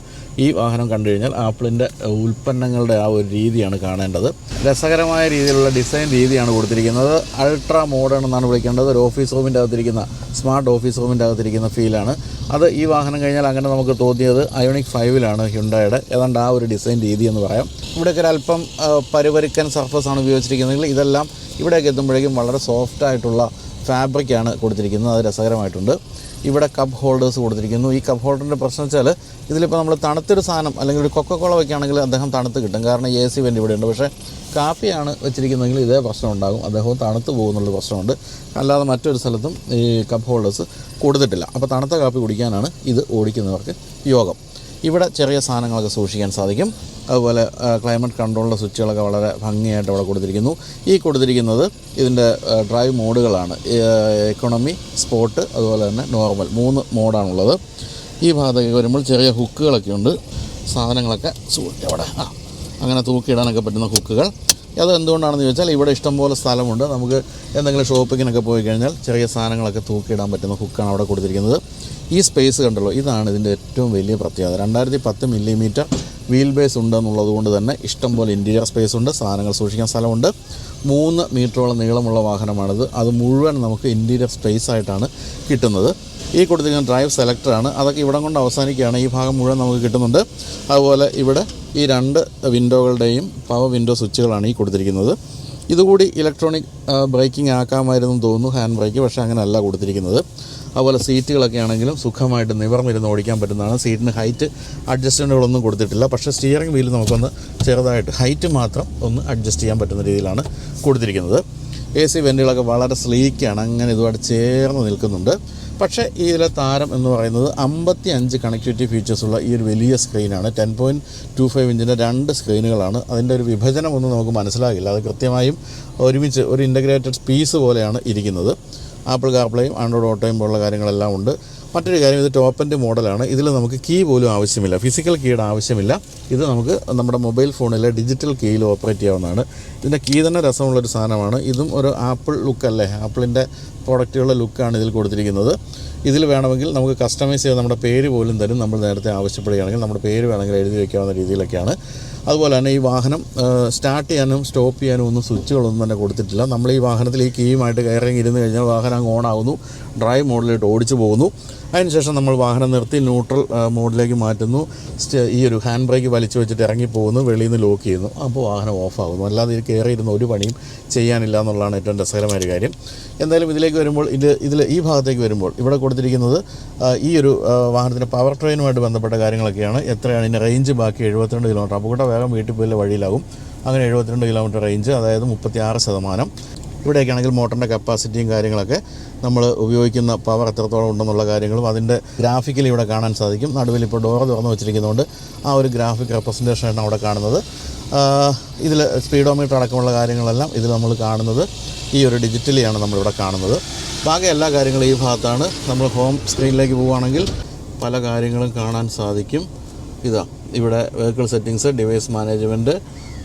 ഈ വാഹനം കണ്ടു കഴിഞ്ഞാൽ ആപ്പിളിന്റെ ഉൽപ്പന്നങ്ങളുടെ ആ ഒരു രീതിയാണ് കാണേണ്ടത്. രസകരമായ രീതിയിലുള്ള ഡിസൈൻ രീതിയാണ് കൊടുത്തിരിക്കുന്നത്. അൾട്രാ മോഡേൺ എന്നാണ് വിളിക്കേണ്ടത്. ഒരു ഓഫീസ് റൂമിന്റെ അകത്തിരിക്കുന്ന സ്മാർട്ട് ഓഫീസ് റൂമിന്റെ അകത്തിരിക്കുന്ന ഫീലാണ് അത് ഈ വാഹനം കഴിഞ്ഞാൽ അങ്ങനെ നമുക്ക് തോന്നിയത് അയോണിക് ഫൈവിലാണ് ഹ്യുണ്ടായുടെ ഏതാണ്ട് ആ ഒരു ഡിസൈൻ രീതി എന്ന് പറയാം. ഇവിടെയൊക്കെ ഒരു അല്പം പരുപരുക്കൻ സർഫസ് ആണ് ഉപയോഗിച്ചിരിക്കുന്നതെങ്കിൽ ഇതെല്ലാം ഇവിടേക്ക് എത്തുമ്പോഴേക്കും വളരെ സോഫ്റ്റ് ആയിട്ടുള്ള ഫാബ്രിക്കാണ് കൊടുത്തിരിക്കുന്നത്. അത് രസകരമായിട്ടുണ്ട്. ഇവിടെ കപ്പ് ഹോൾഡേഴ്സ് കൊടുത്തിരിക്കുന്നു. ഈ കപ്പ് ഹോൾഡറിന്റെ പ്രശ്നം വെച്ചാൽ ഇതിലിപ്പോൾ നമ്മൾ തണുത്തൊരു സാധനം അല്ലെങ്കിൽ ഒരു കൊക്കക്കോള വയ്ക്കുകയാണെങ്കിൽ അദ്ദേഹം തണുത്ത് കിട്ടും. കാരണം എ സി വെന്റ് ഇവിടെ ഉണ്ട്. പക്ഷേ കാപ്പിയാണ് വെച്ചിരിക്കുന്നതെങ്കിൽ ഇതേ പ്രശ്നം ഉണ്ടാകും. അദ്ദേഹവും തണുത്ത് പോകുന്നുള്ള പ്രശ്നമുണ്ട്. അല്ലാതെ മറ്റൊരു സ്ഥലത്തും ഈ കപ്പ് ഹോൾഡേഴ്സ് കൊടുത്തിട്ടില്ല. അപ്പോൾ തണുത്ത കാപ്പി കുടിക്കാനാണ് ഇത് ഓടിക്കുന്നവർക്ക് യോഗം. ഇവിടെ ചെറിയ സാധനങ്ങളൊക്കെ സൂക്ഷിക്കാൻ സാധിക്കും. അതുപോലെ ക്ലൈമറ്റ് കൺട്രോളിന്റെ സ്വിച്ചുകളൊക്കെ വളരെ ഭംഗിയായിട്ട് അവിടെ കൊടുത്തിരിക്കുന്നു. ഈ കൊടുത്തിരിക്കുന്നത് ഇതിന്റെ ഡ്രൈവ് മോഡുകളാണ്. എക്കണോമി സ്പോട്ട് അതുപോലെ തന്നെ നോർമൽ മൂന്ന് മോഡാണുള്ളത്. ഈ ഭാഗത്തേക്ക് വരുമ്പോൾ ചെറിയ ഹുക്കുകളൊക്കെ ഉണ്ട്. സാധനങ്ങളൊക്കെ അവിടെ. ആ അങ്ങനെ തൂക്കിയിടാനൊക്കെ പറ്റുന്ന ഹുക്കുകൾ. അത് എന്തുകൊണ്ടാണെന്ന് ചോദിച്ചാൽ ഇവിടെ ഇഷ്ടംപോലെ സ്ഥലമുണ്ട്. നമുക്ക് എന്തെങ്കിലും ഷോപ്പിങ്ങിനൊക്കെ പോയി കഴിഞ്ഞാൽ ചെറിയ സാധനങ്ങളൊക്കെ തൂക്കിയിടാൻ പറ്റുന്ന ഹുക്കാണ് അവിടെ കൊടുത്തിരിക്കുന്നത്. ഈ സ്പേസ് കണ്ടല്ലോ ഇതാണ് ഇതിന്റെ ഏറ്റവും വലിയ പ്രത്യേകത. രണ്ടായിരത്തി പത്ത് മില്ലിമീറ്റർ വീൽ ബേസ് ഉണ്ടെന്നുള്ളത് കൊണ്ട് തന്നെ ഇഷ്ടംപോലെ ഇന്റീരിയർ സ്പേസ് ഉണ്ട് സാധനങ്ങൾ സൂക്ഷിക്കാൻ സ്ഥലമുണ്ട്. മൂന്ന് മീറ്ററോളം നീളമുള്ള വാഹനമാണിത്. അത് മുഴുവൻ നമുക്ക് ഇന്റീരിയർ സ്പേസ് ആയിട്ടാണ് കിട്ടുന്നത്. ഈ കൊടുത്തിരിക്കുന്ന ഡ്രൈവ് സെലക്ടറാണ് അതൊക്കെ ഇവിടം കൊണ്ട് അവസാനിക്കുകയാണ്. ഈ ഭാഗം മുഴുവൻ നമുക്ക് കിട്ടുന്നുണ്ട്. അതുപോലെ ഇവിടെ ഈ രണ്ട് വിൻഡോകളുടെയും പവർ വിൻഡോ സ്വിച്ചുകളാണ് ഈ കൊടുത്തിരിക്കുന്നത്. ഇതുകൂടി ഇലക്ട്രോണിക് ബ്രേക്കിംഗ് ആക്കാമായിരുന്നു തോന്നുന്നു ഹാൻഡ് ബ്രേക്ക് പക്ഷേ അങ്ങനെയല്ല കൊടുത്തിരിക്കുന്നത്. അതുപോലെ സീറ്റുകളൊക്കെ ആണെങ്കിലും സുഖമായിട്ട് നിവർന്നിരുന്ന് ഓടിക്കാൻ പറ്റുന്നതാണ്. സീറ്റിന് ഹൈറ്റ് അഡ്ജസ്റ്റ്മെന്റുകളൊന്നും കൊടുത്തിട്ടില്ല. പക്ഷേ സ്റ്റിയറിംഗ് വീൽ നമുക്കൊന്ന് ചെറുതായിട്ട് ഹൈറ്റ് മാത്രം ഒന്ന് അഡ്ജസ്റ്റ് ചെയ്യാൻ പറ്റുന്ന രീതിയിലാണ് കൊടുത്തിരിക്കുന്നത്. എ സി വെന്റുകളൊക്കെ വളരെ സ്ലീക്കാണ് അങ്ങനെ ഇതുമായിട്ട് ചേർന്ന് നിൽക്കുന്നുണ്ട്. പക്ഷേ ഇതിലെ താരം എന്ന് പറയുന്നത് അമ്പത്തി അഞ്ച് കണക്ടിവിറ്റി ഫീച്ചേഴ്സുള്ള ഈ ഒരു വലിയ സ്ക്രീനാണ് ടെൻ പോയിന്റ് ടു ഫൈവ് ഇഞ്ചിന്റെ രണ്ട് സ്ക്രീനുകളാണ് അതിന്റെ ഒരു വിഭജനം ഒന്നും നമുക്ക് മനസ്സിലാകില്ല. അത് കൃത്യമായും ഒരുമിച്ച് ഒരു ഇന്റഗ്രേറ്റഡ് പീസ് പോലെയാണ് ഇരിക്കുന്നത്. ആപ്പിൾ കാർപ്ലേയും ആൻഡ്രോയിഡ് ഓട്ടോയും പോലുള്ള കാര്യങ്ങളെല്ലാം ഉണ്ട്. മറ്റൊരു കാര്യം ഇത് ടോപ്പ് എൻഡ് മോഡലാണ്. ഇതിൽ നമുക്ക് കീ പോലും ആവശ്യമില്ല. ഫിസിക്കൽ കീയുടെ ആവശ്യമില്ല. ഇത് നമുക്ക് നമ്മുടെ മൊബൈൽ ഫോണിലെ ഡിജിറ്റൽ കീയിൽ ഓപ്പറേറ്റ് ചെയ്യാവുന്നതാണ്. ഇതിന്റെ കീ തന്നെ രസമുള്ളൊരു സാധനമാണ്. ഇതും ഒരു ആപ്പിൾ ലുക്കല്ലേ ആപ്പിളിന്റെ പ്രോഡക്റ്റുകളുടെ ലുക്കാണ് ഇതിൽ കൊടുത്തിരിക്കുന്നത്. ഇതിൽ വേണമെങ്കിൽ നമുക്ക് കസ്റ്റമൈസ് ചെയ്ത് നമ്മുടെ പേര് പോലും തരും. നമ്മൾ നേരത്തെ ആവശ്യപ്പെടുകയാണെങ്കിൽ നമ്മുടെ പേര് വേണമെങ്കിൽ എഴുതി വയ്ക്കാവുന്ന രീതിയിലൊക്കെയാണ്. അതുപോലെ തന്നെ ഈ വാഹനം സ്റ്റാർട്ട് ചെയ്യാനും സ്റ്റോപ്പ് ചെയ്യാനും ഒന്നും സ്വിച്ചുകളൊന്നും തന്നെ കൊടുത്തിട്ടില്ല. നമ്മൾ ഈ വാഹനത്തിൽ ഈ കീയുമായിട്ട് കയറി ഇരുന്ന് കഴിഞ്ഞാൽ വാഹനം അങ്ങ് ഓണാകുന്നു ഡ്രൈവ് മോഡിലോട്ട് ഓടിച്ചു പോകുന്നു. അതിനുശേഷം നമ്മൾ വാഹനം നിർത്തി ന്യൂട്രൽ മോഡിലേക്ക് മാറ്റുന്നു. ഈ ഒരു ഹാൻഡ് ബ്രേക്ക് വലിച്ചു വെച്ചിട്ട് ഇറങ്ങി പോകുന്നു. വെളിയിൽ നിന്ന് ലോക്ക് ചെയ്യുന്നു. അപ്പോൾ വാഹനം ഓഫാകുന്നു അല്ലാതെ ഇത് കയറിയിരുന്ന ഒരു പണിയും ചെയ്യാനില്ല എന്നുള്ളതാണ് ഏറ്റവും രസകരമായ ഒരു കാര്യം. എന്തായാലും ഇതിലേക്ക് വരുമ്പോൾ ഇത് ഇതിൽ ഈ ഭാഗത്തേക്ക് വരുമ്പോൾ ഇവിടെ കൊടുത്തിരിക്കുന്നത് ഈ ഒരു വാഹനത്തിന്റെ പവർ ട്രെയിനുമായിട്ട് ബന്ധപ്പെട്ട കാര്യങ്ങളൊക്കെയാണ്. എത്രയാണ് ഇതിന്റെ റേഞ്ച് ബാക്കി എഴുപത്തിരണ്ട് കിലോമീറ്റർ അപ്പോൾ കൂടെ വേഗം വീട്ടിൽ പോയി വഴിയിലാകും അങ്ങനെ എഴുപത്തിരണ്ട് കിലോമീറ്റർ റേഞ്ച് അതായത് മുപ്പത്തിയാറ് ശതമാനം. ഇവിടെയൊക്കെ ആണെങ്കിൽ മോട്ടറിന്റെ കപ്പാസിറ്റിയും കാര്യങ്ങളൊക്കെ നമ്മൾ ഉപയോഗിക്കുന്ന പവർ എത്രത്തോളം ഉണ്ടെന്നുള്ള കാര്യങ്ങളും അതിന്റെ ഗ്രാഫിക്കലി ഇവിടെ കാണാൻ സാധിക്കും. നടുവിൽ ഇപ്പോൾ ഡോർ തുറന്നു വെച്ചിരിക്കുന്നതുകൊണ്ട് ആ ഒരു ഗ്രാഫിക് റെപ്രസെന്റേഷനാണ് അവിടെ കാണുന്നത്. ഇതിൽ സ്പീഡോമീറ്റർ അടക്കമുള്ള കാര്യങ്ങളെല്ലാം ഇതിൽ നമ്മൾ കാണുന്നത്. ഈ ഒരു ഡിജിറ്റലിയാണ് നമ്മളിവിടെ കാണുന്നത്. ബാക്കി എല്ലാ കാര്യങ്ങളും ഈ ഭാഗത്താണ്. നമ്മൾ ഹോം സ്ക്രീനിലേക്ക് പോവുകയാണെങ്കിൽ പല കാര്യങ്ങളും കാണാൻ സാധിക്കും. ഇതാ ഇവിടെ വെഹിക്കിൾ സെറ്റിങ്സ് ഡിവൈസ് മാനേജ്മെന്റ്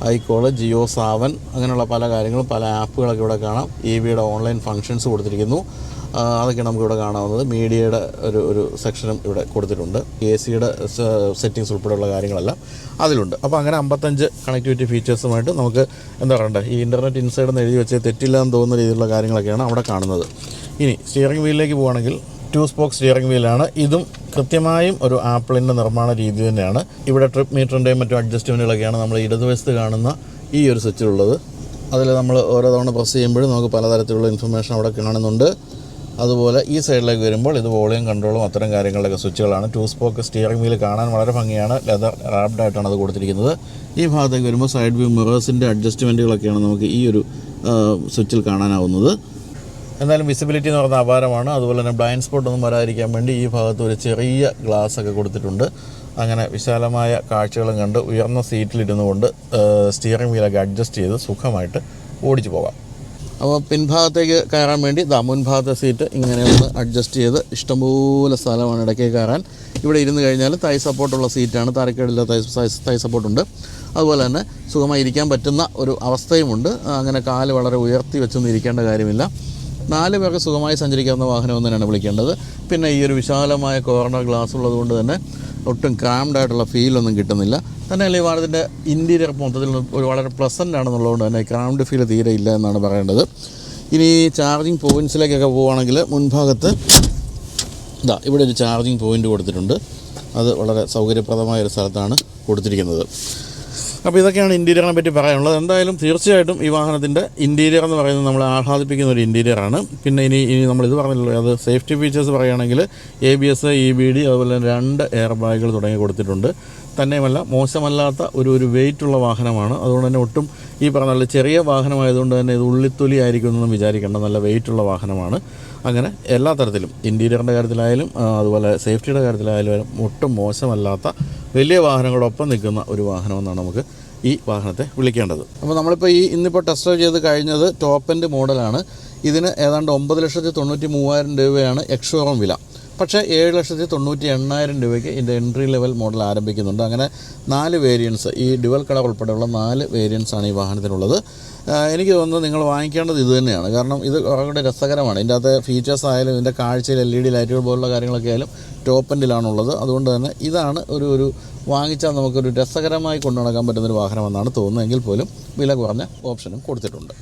ഐക്കോൾ ജിയോ സാവൻ അങ്ങനെയുള്ള പല കാര്യങ്ങളും പല ആപ്പുകളൊക്കെ ഇവിടെ കാണാം. ഇ വിയുടെ ഓൺലൈൻ ഫങ്ഷൻസ് കൊടുത്തിരിക്കുന്നു. അതൊക്കെയാണ് നമുക്കിവിടെ കാണാവുന്നത്. മീഡിയയുടെ ഒരു ഒരു സെക്ഷനും ഇവിടെ കൊടുത്തിട്ടുണ്ട്. എ സിയുടെ സെറ്റിങ്സ് ഉൾപ്പെടെയുള്ള കാര്യങ്ങളെല്ലാം അതിലുണ്ട്. അപ്പോൾ അങ്ങനെ അമ്പത്തഞ്ച് കണക്ടിവിറ്റി ഫീച്ചേഴ്സുമായിട്ട് നമുക്ക് എന്താ പറയണ്ടേ ഈ ഇന്റർനെറ്റ് ഇൻസൈഡ് എന്ന് എഴുതി വെച്ച് തെറ്റില്ല എന്ന് തോന്നുന്ന രീതിയിലുള്ള കാര്യങ്ങളൊക്കെയാണ് അവിടെ കാണുന്നത്. ഇനി സ്റ്റിയറിംഗ് വീലിലേക്ക് പോവുകയാണെങ്കിൽ ടു സ്പോക്ക് സ്റ്റിയറിംഗ് വീലാണ്. ഇതും കൃത്യമായും ഒരു ആപ്പിളിന്റെ നിർമ്മാണ രീതി തന്നെയാണ്. ഇവിടെ ട്രിപ്പ് മീറ്ററിന്റെയും മറ്റും അഡ്ജസ്റ്റ്മെന്റുകളൊക്കെയാണ് നമ്മൾ ഇടതുവശത്ത് കാണുന്ന ഈ ഒരു സ്വിച്ചിലുള്ളത്. അതിൽ നമ്മൾ ഓരോ തവണ പ്രസ് ചെയ്യുമ്പോഴും നമുക്ക് പലതരത്തിലുള്ള ഇൻഫർമേഷൻ അവിടെ കാണുന്നുണ്ട്. അതുപോലെ ഈ സൈഡിലേക്ക് വരുമ്പോൾ ഇത് വോളിയം കൺട്രോളും അത്തരം കാര്യങ്ങളിലൊക്കെ സ്വിച്ചുകളാണ്. ടു സ്പോക്ക് സ്റ്റിയറിംഗ് വീൽ കാണാൻ വളരെ ഭംഗിയാണ്. ലെതർ റാപ്ഡ് ആയിട്ടാണ് അത് കൊടുത്തിരിക്കുന്നത്. ഈ ഭാഗത്തേക്ക് വരുമ്പോൾ സൈഡ് വ്യൂ മിറേഴ്സിന്റെ അഡ്ജസ്റ്റ്മെന്റുകളൊക്കെയാണ് നമുക്ക് ഈ ഒരു സ്വിച്ചിൽ കാണാനാവുന്നത്. എന്തായാലും വിസിബിലിറ്റി എന്ന് പറഞ്ഞാൽ അപാരമാണ്. അതുപോലെ തന്നെ ബ്ലൈൻഡ് സ്പോട്ട് ഒന്നും വരാതിരിക്കാൻ വേണ്ടി ഈ ഭാഗത്ത് ഒരു ചെറിയ ഗ്ലാസ് ഒക്കെ കൊടുത്തിട്ടുണ്ട്. അങ്ങനെ വിശാലമായ കാഴ്ചകളും കണ്ട് ഉയർന്ന സീറ്റിലിരുന്നു കൊണ്ട് സ്റ്റിയറിംഗ് വീലൊക്കെ അഡ്ജസ്റ്റ് ചെയ്ത് സുഖമായിട്ട് ഓടിച്ചു പോകാം. അപ്പോൾ പിൻഭാഗത്തേക്ക് കയറാൻ വേണ്ടി ദാ മുൻഭാഗത്തെ സീറ്റ് ഇങ്ങനെ ഒന്ന് അഡ്ജസ്റ്റ് ചെയ്ത് ഇഷ്ടംപോലെ സ്ഥലമാണ് ഇടയ്ക്ക് കയറാൻ. ഇവിടെ ഇരുന്ന് കഴിഞ്ഞാൽ തൈ സപ്പോർട്ടുള്ള സീറ്റാണ് തരക്കേടില്ല തൈ തൈ സപ്പോർട്ടുണ്ട് അതുപോലെ തന്നെ സുഖമായി ഇരിക്കാൻ പറ്റുന്ന ഒരു അവസ്ഥയുമുണ്ട്. അങ്ങനെ കാൽ വളരെ ഉയർത്തി വെച്ചൊന്നും ഇരിക്കേണ്ട കാര്യമില്ല. നാല് പേർക്ക് സുഖമായി സഞ്ചരിക്കാവുന്ന വാഹനം എന്ന് തന്നെയാണ് വിളിക്കേണ്ടത്. പിന്നെ ഈ ഒരു വിശാലമായ കോർണർ ഗ്ലാസ് ഉള്ളതുകൊണ്ട് തന്നെ ഒട്ടും ക്രാംഡ് ആയിട്ടുള്ള ഫീലൊന്നും കിട്ടുന്നില്ല. തന്നെയല്ല ഈ വാഹനത്തിന്റെ ഇന്റീരിയർ മൊത്തത്തിൽ ഒരു വളരെ പ്ലസന്റ് ആണെന്നുള്ളതുകൊണ്ട് തന്നെ ക്രാംഡ് ഫീൽ തീരെ ഇല്ല എന്നാണ് പറയേണ്ടത്. ഇനി ചാർജിങ് പോയിന്റ്സിലേക്കൊക്കെ പോവുകയാണെങ്കിൽ മുൻഭാഗത്ത് ഇതാ ഇവിടെ ഒരു ചാർജിങ് പോയിന്റ് കൊടുത്തിട്ടുണ്ട്. അത് വളരെ സൗകര്യപ്രദമായ ഒരു സ്ഥലത്താണ് കൊടുത്തിരിക്കുന്നത്. അപ്പോൾ ഇതൊക്കെയാണ് ഇന്റീരിയറിനെ പറ്റി പറയാനുള്ളത്. എന്തായാലും തീർച്ചയായിട്ടും ഈ വാഹനത്തിന്റെ ഇന്റീരിയർ എന്ന് പറയുന്നത് നമ്മൾ ആഹ്ലാദിപ്പിക്കുന്ന ഒരു ഇന്റീരിയറാണ് പിന്നെ ഇനി ഇനി നമ്മൾ ഇത് പറഞ്ഞല്ലോ അത് സേഫ്റ്റി ഫീച്ചേഴ്സ് പറയുകയാണെങ്കിൽ A B S E B D അതുപോലെ രണ്ട് എയർ ബാഗുകൾ തുടങ്ങി കൊടുത്തിട്ടുണ്ട്. തന്നെയുമല്ല മോശമല്ലാത്ത ഒരു ഒരു വെയിറ്റ് ഉള്ള വാഹനമാണ്. അതുകൊണ്ട് തന്നെ ഒട്ടും ഈ പറഞ്ഞ ചെറിയ വാഹനമായതുകൊണ്ട് തന്നെ ഇത് ഉള്ളിത്തൊലി ആയിരിക്കുമെന്നൊന്നും വിചാരിക്കേണ്ട നല്ല വെയിറ്റ് ഉള്ള വാഹനമാണ്. അങ്ങനെ എല്ലാ തരത്തിലും. ഇന്റീരിയറിന്റെ കാര്യത്തിലായാലും അതുപോലെ സേഫ്റ്റിയുടെ കാര്യത്തിലായാലും ഒട്ടും മോശമല്ലാത്ത വലിയ വാഹനങ്ങളോടൊപ്പം നിൽക്കുന്ന ഒരു വാഹനമെന്നാണ് നമുക്ക് ഈ വാഹനത്തെ വിളിക്കേണ്ടത്. അപ്പോൾ നമ്മളിപ്പോൾ ഈ ഇന്നിപ്പോൾ ടെസ്റ്റ് ഡ്രൈവ് ചെയ്ത് കഴിഞ്ഞത് ടോപ്പ് എൻഡ് മോഡലാണ്. ഇതിന് ഏതാണ്ട് ഒമ്പത് ലക്ഷത്തി തൊണ്ണൂറ്റി മൂവായിരം രൂപയാണ് എക്സ്ഷോറൂം വില. പക്ഷേ ഏഴ് ലക്ഷത്തി തൊണ്ണൂറ്റി എണ്ണായിരം രൂപയ്ക്ക് ഇതിന്റെ എൻട്രി ലെവൽ മോഡൽ ആരംഭിക്കുന്നുണ്ട്. അങ്ങനെ നാല് വേരിയൻസ് ഈ ഡുവൽ കളർ ഉൾപ്പെടെയുള്ള നാല് വേരിയൻസ് ആണ് ഈ വാഹനത്തിനുള്ളത്. എനിക്ക് തോന്നുന്നത് നിങ്ങൾ വാങ്ങിക്കേണ്ടത് ഇത് തന്നെയാണ്. കാരണം ഇത് കുറേ രസകരമാണ്. ഇതിന്റെ അകത്തെ ഫീച്ചേഴ്സ് ആയാലും ഇതിന്റെ കാഴ്ചയിൽ എൽ ഇ ഡി ലൈറ്റുകൾ പോലുള്ള കാര്യങ്ങളൊക്കെ ആയാലും ടോപ്പ് എൻഡിലാണുള്ളത് അതുകൊണ്ട് തന്നെ ഇതാണ് ഒരു ഒരു വാങ്ങിച്ചാൽ നമുക്കൊരു രസകരമായി കൊണ്ടു നടക്കാൻ പറ്റുന്നൊരു വാഹനമെന്നാണ് തോന്നുന്നത്. എങ്കിൽ പോലും വില കുറഞ്ഞ ഓപ്ഷനും കൊടുത്തിട്ടുണ്ട്.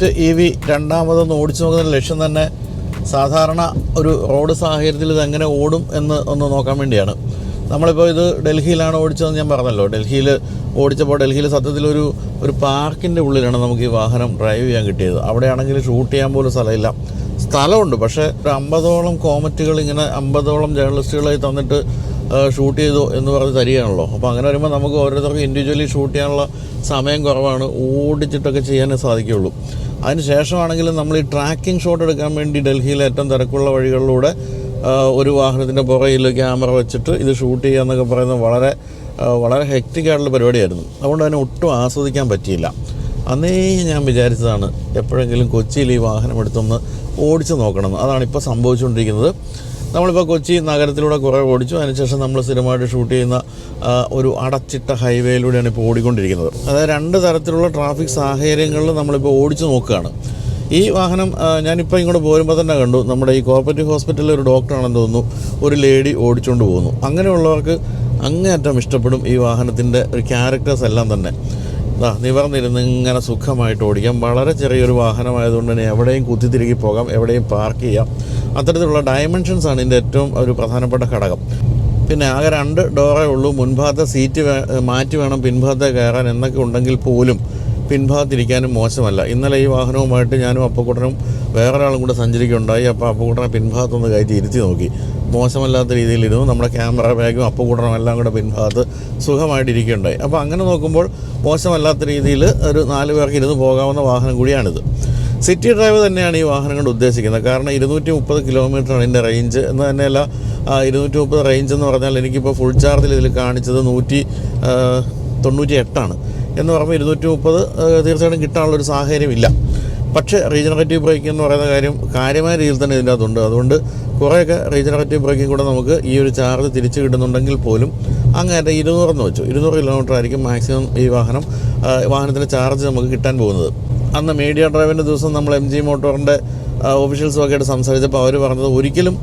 കോമറ്റ് ഇ വി രണ്ടാമതൊന്ന് ഓടിച്ചു നോക്കുന്ന ലക്ഷ്യം തന്നെ സാധാരണ ഒരു റോഡ് സാഹചര്യത്തിൽ ഇത് എങ്ങനെ ഓടും എന്ന് ഒന്ന് നോക്കാൻ വേണ്ടിയാണ്. നമ്മളിപ്പോൾ ഇത് ഡൽഹിയിലാണ് ഓടിച്ചതെന്ന് ഞാൻ പറഞ്ഞല്ലോ. ഡൽഹിയിൽ ഓടിച്ചപ്പോൾ ഡൽഹിയിൽ സത്യത്തിൽ ഒരു ഒരു പാർക്കിന്റെ ഉള്ളിലാണ് നമുക്ക് ഈ വാഹനം ഡ്രൈവ് ചെയ്യാൻ കിട്ടിയത്. അവിടെയാണെങ്കിൽ ഷൂട്ട് ചെയ്യാൻ പോലും സ്ഥലമില്ല. സ്ഥലമുണ്ട് പക്ഷേ ഒരു അമ്പതോളം കോമറ്റുകൾ ഇങ്ങനെ അമ്പതോളം ജേർണലിസ്റ്റുകളായി തന്നിട്ട് ഷൂട്ട് ചെയ്തു എന്ന് പറഞ്ഞ് തരികയാണല്ലോ. അപ്പോൾ അങ്ങനെ വരുമ്പോൾ നമുക്ക് ഓരോരുത്തർക്കും ഇൻഡിവിജ്വലി ഷൂട്ട് ചെയ്യാനുള്ള സമയം കുറവാണ്. ഓടിച്ചിട്ടൊക്കെ ചെയ്യാനേ സാധിക്കുകയുള്ളൂ. അതിന് ശേഷമാണെങ്കിലും നമ്മൾ ഈ ട്രാക്കിംഗ് ഷോട്ട് എടുക്കാൻ വേണ്ടി ഡൽഹിയിലെ ഏറ്റവും തിരക്കുള്ള വഴികളിലൂടെ ഒരു വാഹനത്തിന്റെ പുറകിൽ ക്യാമറ വെച്ചിട്ട് ഇത് ഷൂട്ട് ചെയ്യുക എന്നൊക്കെ പറയുന്നത് വളരെ വളരെ ഹെക്റ്റിക്കായിട്ടുള്ള പരിപാടിയായിരുന്നു. അതുകൊണ്ട് തന്നെ ഒട്ടും ആസ്വദിക്കാൻ പറ്റിയില്ല. അന്നേ ഞാൻ വിചാരിച്ചതാണ് എപ്പോഴെങ്കിലും കൊച്ചിയിൽ ഈ വാഹനം എടുത്തൊന്ന് ഓടിച്ചു നോക്കണം. അതാണ് ഇപ്പോൾ സംഭവിച്ചുകൊണ്ടിരിക്കുന്നത്. നമ്മളിപ്പോൾ കൊച്ചി നഗരത്തിലൂടെ കുറേ ഓടിച്ചു. അതിനുശേഷം നമ്മൾ സ്ഥിരമായിട്ട് ഷൂട്ട് ചെയ്യുന്ന ഒരു അടച്ചിട്ട ഹൈവേയിലൂടെയാണ് ഇപ്പോൾ ഓടിക്കൊണ്ടിരിക്കുന്നത്. അതായത് രണ്ട് തരത്തിലുള്ള ട്രാഫിക് സാഹചര്യങ്ങളിൽ നമ്മളിപ്പോൾ ഓടിച്ചു നോക്കുകയാണ്. ഈ വാഹനം ഞാനിപ്പോൾ ഇങ്ങോട്ട് പോരുമ്പോൾ തന്നെ കണ്ടു. നമ്മുടെ ഈ കോപ്പറേറ്റീവ് ഹോസ്പിറ്റലിലെ ഒരു ഡോക്ടറാണെന്ന് തോന്നുന്നു. ഒരു ലേഡി ഓടിച്ചുകൊണ്ട് പോകുന്നു. അങ്ങനെയുള്ളവർക്ക് അങ്ങേയറ്റം ഇഷ്ടപ്പെടും ഈ വാഹനത്തിന്റെ ഒരു ക്യാരക്ടേഴ്സ് എല്ലാം തന്നെ. ദാ നിവർന്നിരുന്ന് ഇങ്ങനെ സുഖമായിട്ട് ഓടിക്കാം. വളരെ ചെറിയൊരു വാഹനമായതുകൊണ്ട് തന്നെ എവിടെയും കുത്തിത്തിരുകി പോകാം എവിടെയും പാർക്ക് ചെയ്യാം. അത്തരത്തിലുള്ള ഡയമെൻഷൻസാണ് ഇതിന്റെ ഏറ്റവും ഒരു പ്രധാനപ്പെട്ട ഘടകം. പിന്നെ ആകെ രണ്ട് ഡോറേ ഉള്ളൂ. മുൻഭാഗത്തെ സീറ്റ് മാറ്റി വേണം പിൻഭാഗത്തെ കയറാൻ. എന്നൊക്കെ ഉണ്ടെങ്കിൽ പോലും പിൻഭാഗത്തിരിക്കാനും മോശമല്ല. ഇന്നലെ ഈ വാഹനവുമായിട്ട് ഞാനും അപ്പക്കൂട്ടനും വേറൊരാളും കൂടെ സഞ്ചരിക്കുകയുണ്ടായി. അപ്പോൾ അപ്പക്കൂട്ടനെ പിൻഭാഗത്തൊന്ന് കയറ്റി ഇരുത്തി നോക്കി. മോശമല്ലാത്ത രീതിയിലിരുന്നു നമ്മുടെ ക്യാമറ ബാഗും അപ്പക്കൂട്ടനും എല്ലാം കൂടെ പിൻഭാഗത്ത് സുഖമായിട്ട് ഇരിക്കുകയുണ്ടായി അപ്പോൾ അങ്ങനെ നോക്കുമ്പോൾ മോശമല്ലാത്ത രീതിയിൽ ഒരു നാല് പേർക്ക് ഇരുന്ന് പോകാവുന്ന വാഹനം കൂടിയാണിത്. സിറ്റി ഡ്രൈവ് തന്നെയാണ് ഈ വാഹനം കൊണ്ട് ഉദ്ദേശിക്കുന്നത്. കാരണം ഇരുന്നൂറ്റി മുപ്പത് കിലോമീറ്ററാണ് ഇതിന്റെ റേഞ്ച്. എന്ന് തന്നെയല്ല ഇരുന്നൂറ്റി മുപ്പത് റേഞ്ച് എന്ന് പറഞ്ഞാൽ എനിക്കിപ്പോൾ ഫുൾ ചാർജിൽ ഇതിൽ കാണിച്ചത് നൂറ്റി തൊണ്ണൂറ്റി എട്ടാണ് എന്ന് പറയുമ്പോൾ ഇരുന്നൂറ്റി മുപ്പത് തീർച്ചയായിട്ടും കിട്ടാനുള്ളൊരു സാഹചര്യമില്ല. പക്ഷേ റീജനറേറ്റീവ് ബ്രേക്കിംഗ് എന്ന് പറയുന്ന കാര്യം കാര്യമായ രീതിയിൽ തന്നെ ഇതിന്റെ അതുകൊണ്ട് കുറേയൊക്കെ റീജനറേറ്റീവ് ബ്രേക്കിംഗ് കൂടെ നമുക്ക് ഈ ഒരു ചാർജ് തിരിച്ച് കിട്ടുന്നുണ്ടെങ്കിൽ പോലും അങ്ങനെ ഇരുന്നൂറെന്ന് വെച്ചു. ഇരുന്നൂറ് കിലോമീറ്റർ ആയിരിക്കും മാക്സിമം ഈ വാഹനം വാഹനത്തിന്റെ ചാർജ് നമുക്ക് കിട്ടാൻ പോകുന്നത്. അന്ന് മീഡിയ ഡ്രൈവിന്റെ ദിവസം നമ്മൾ എം ജി മോട്ടോറിന്റെ ഓഫീഷ്യൽസും ഒക്കെ ആയിട്ട് സംസാരിച്ചപ്പോൾ അവർ പറഞ്ഞത് ഒരിക്കലും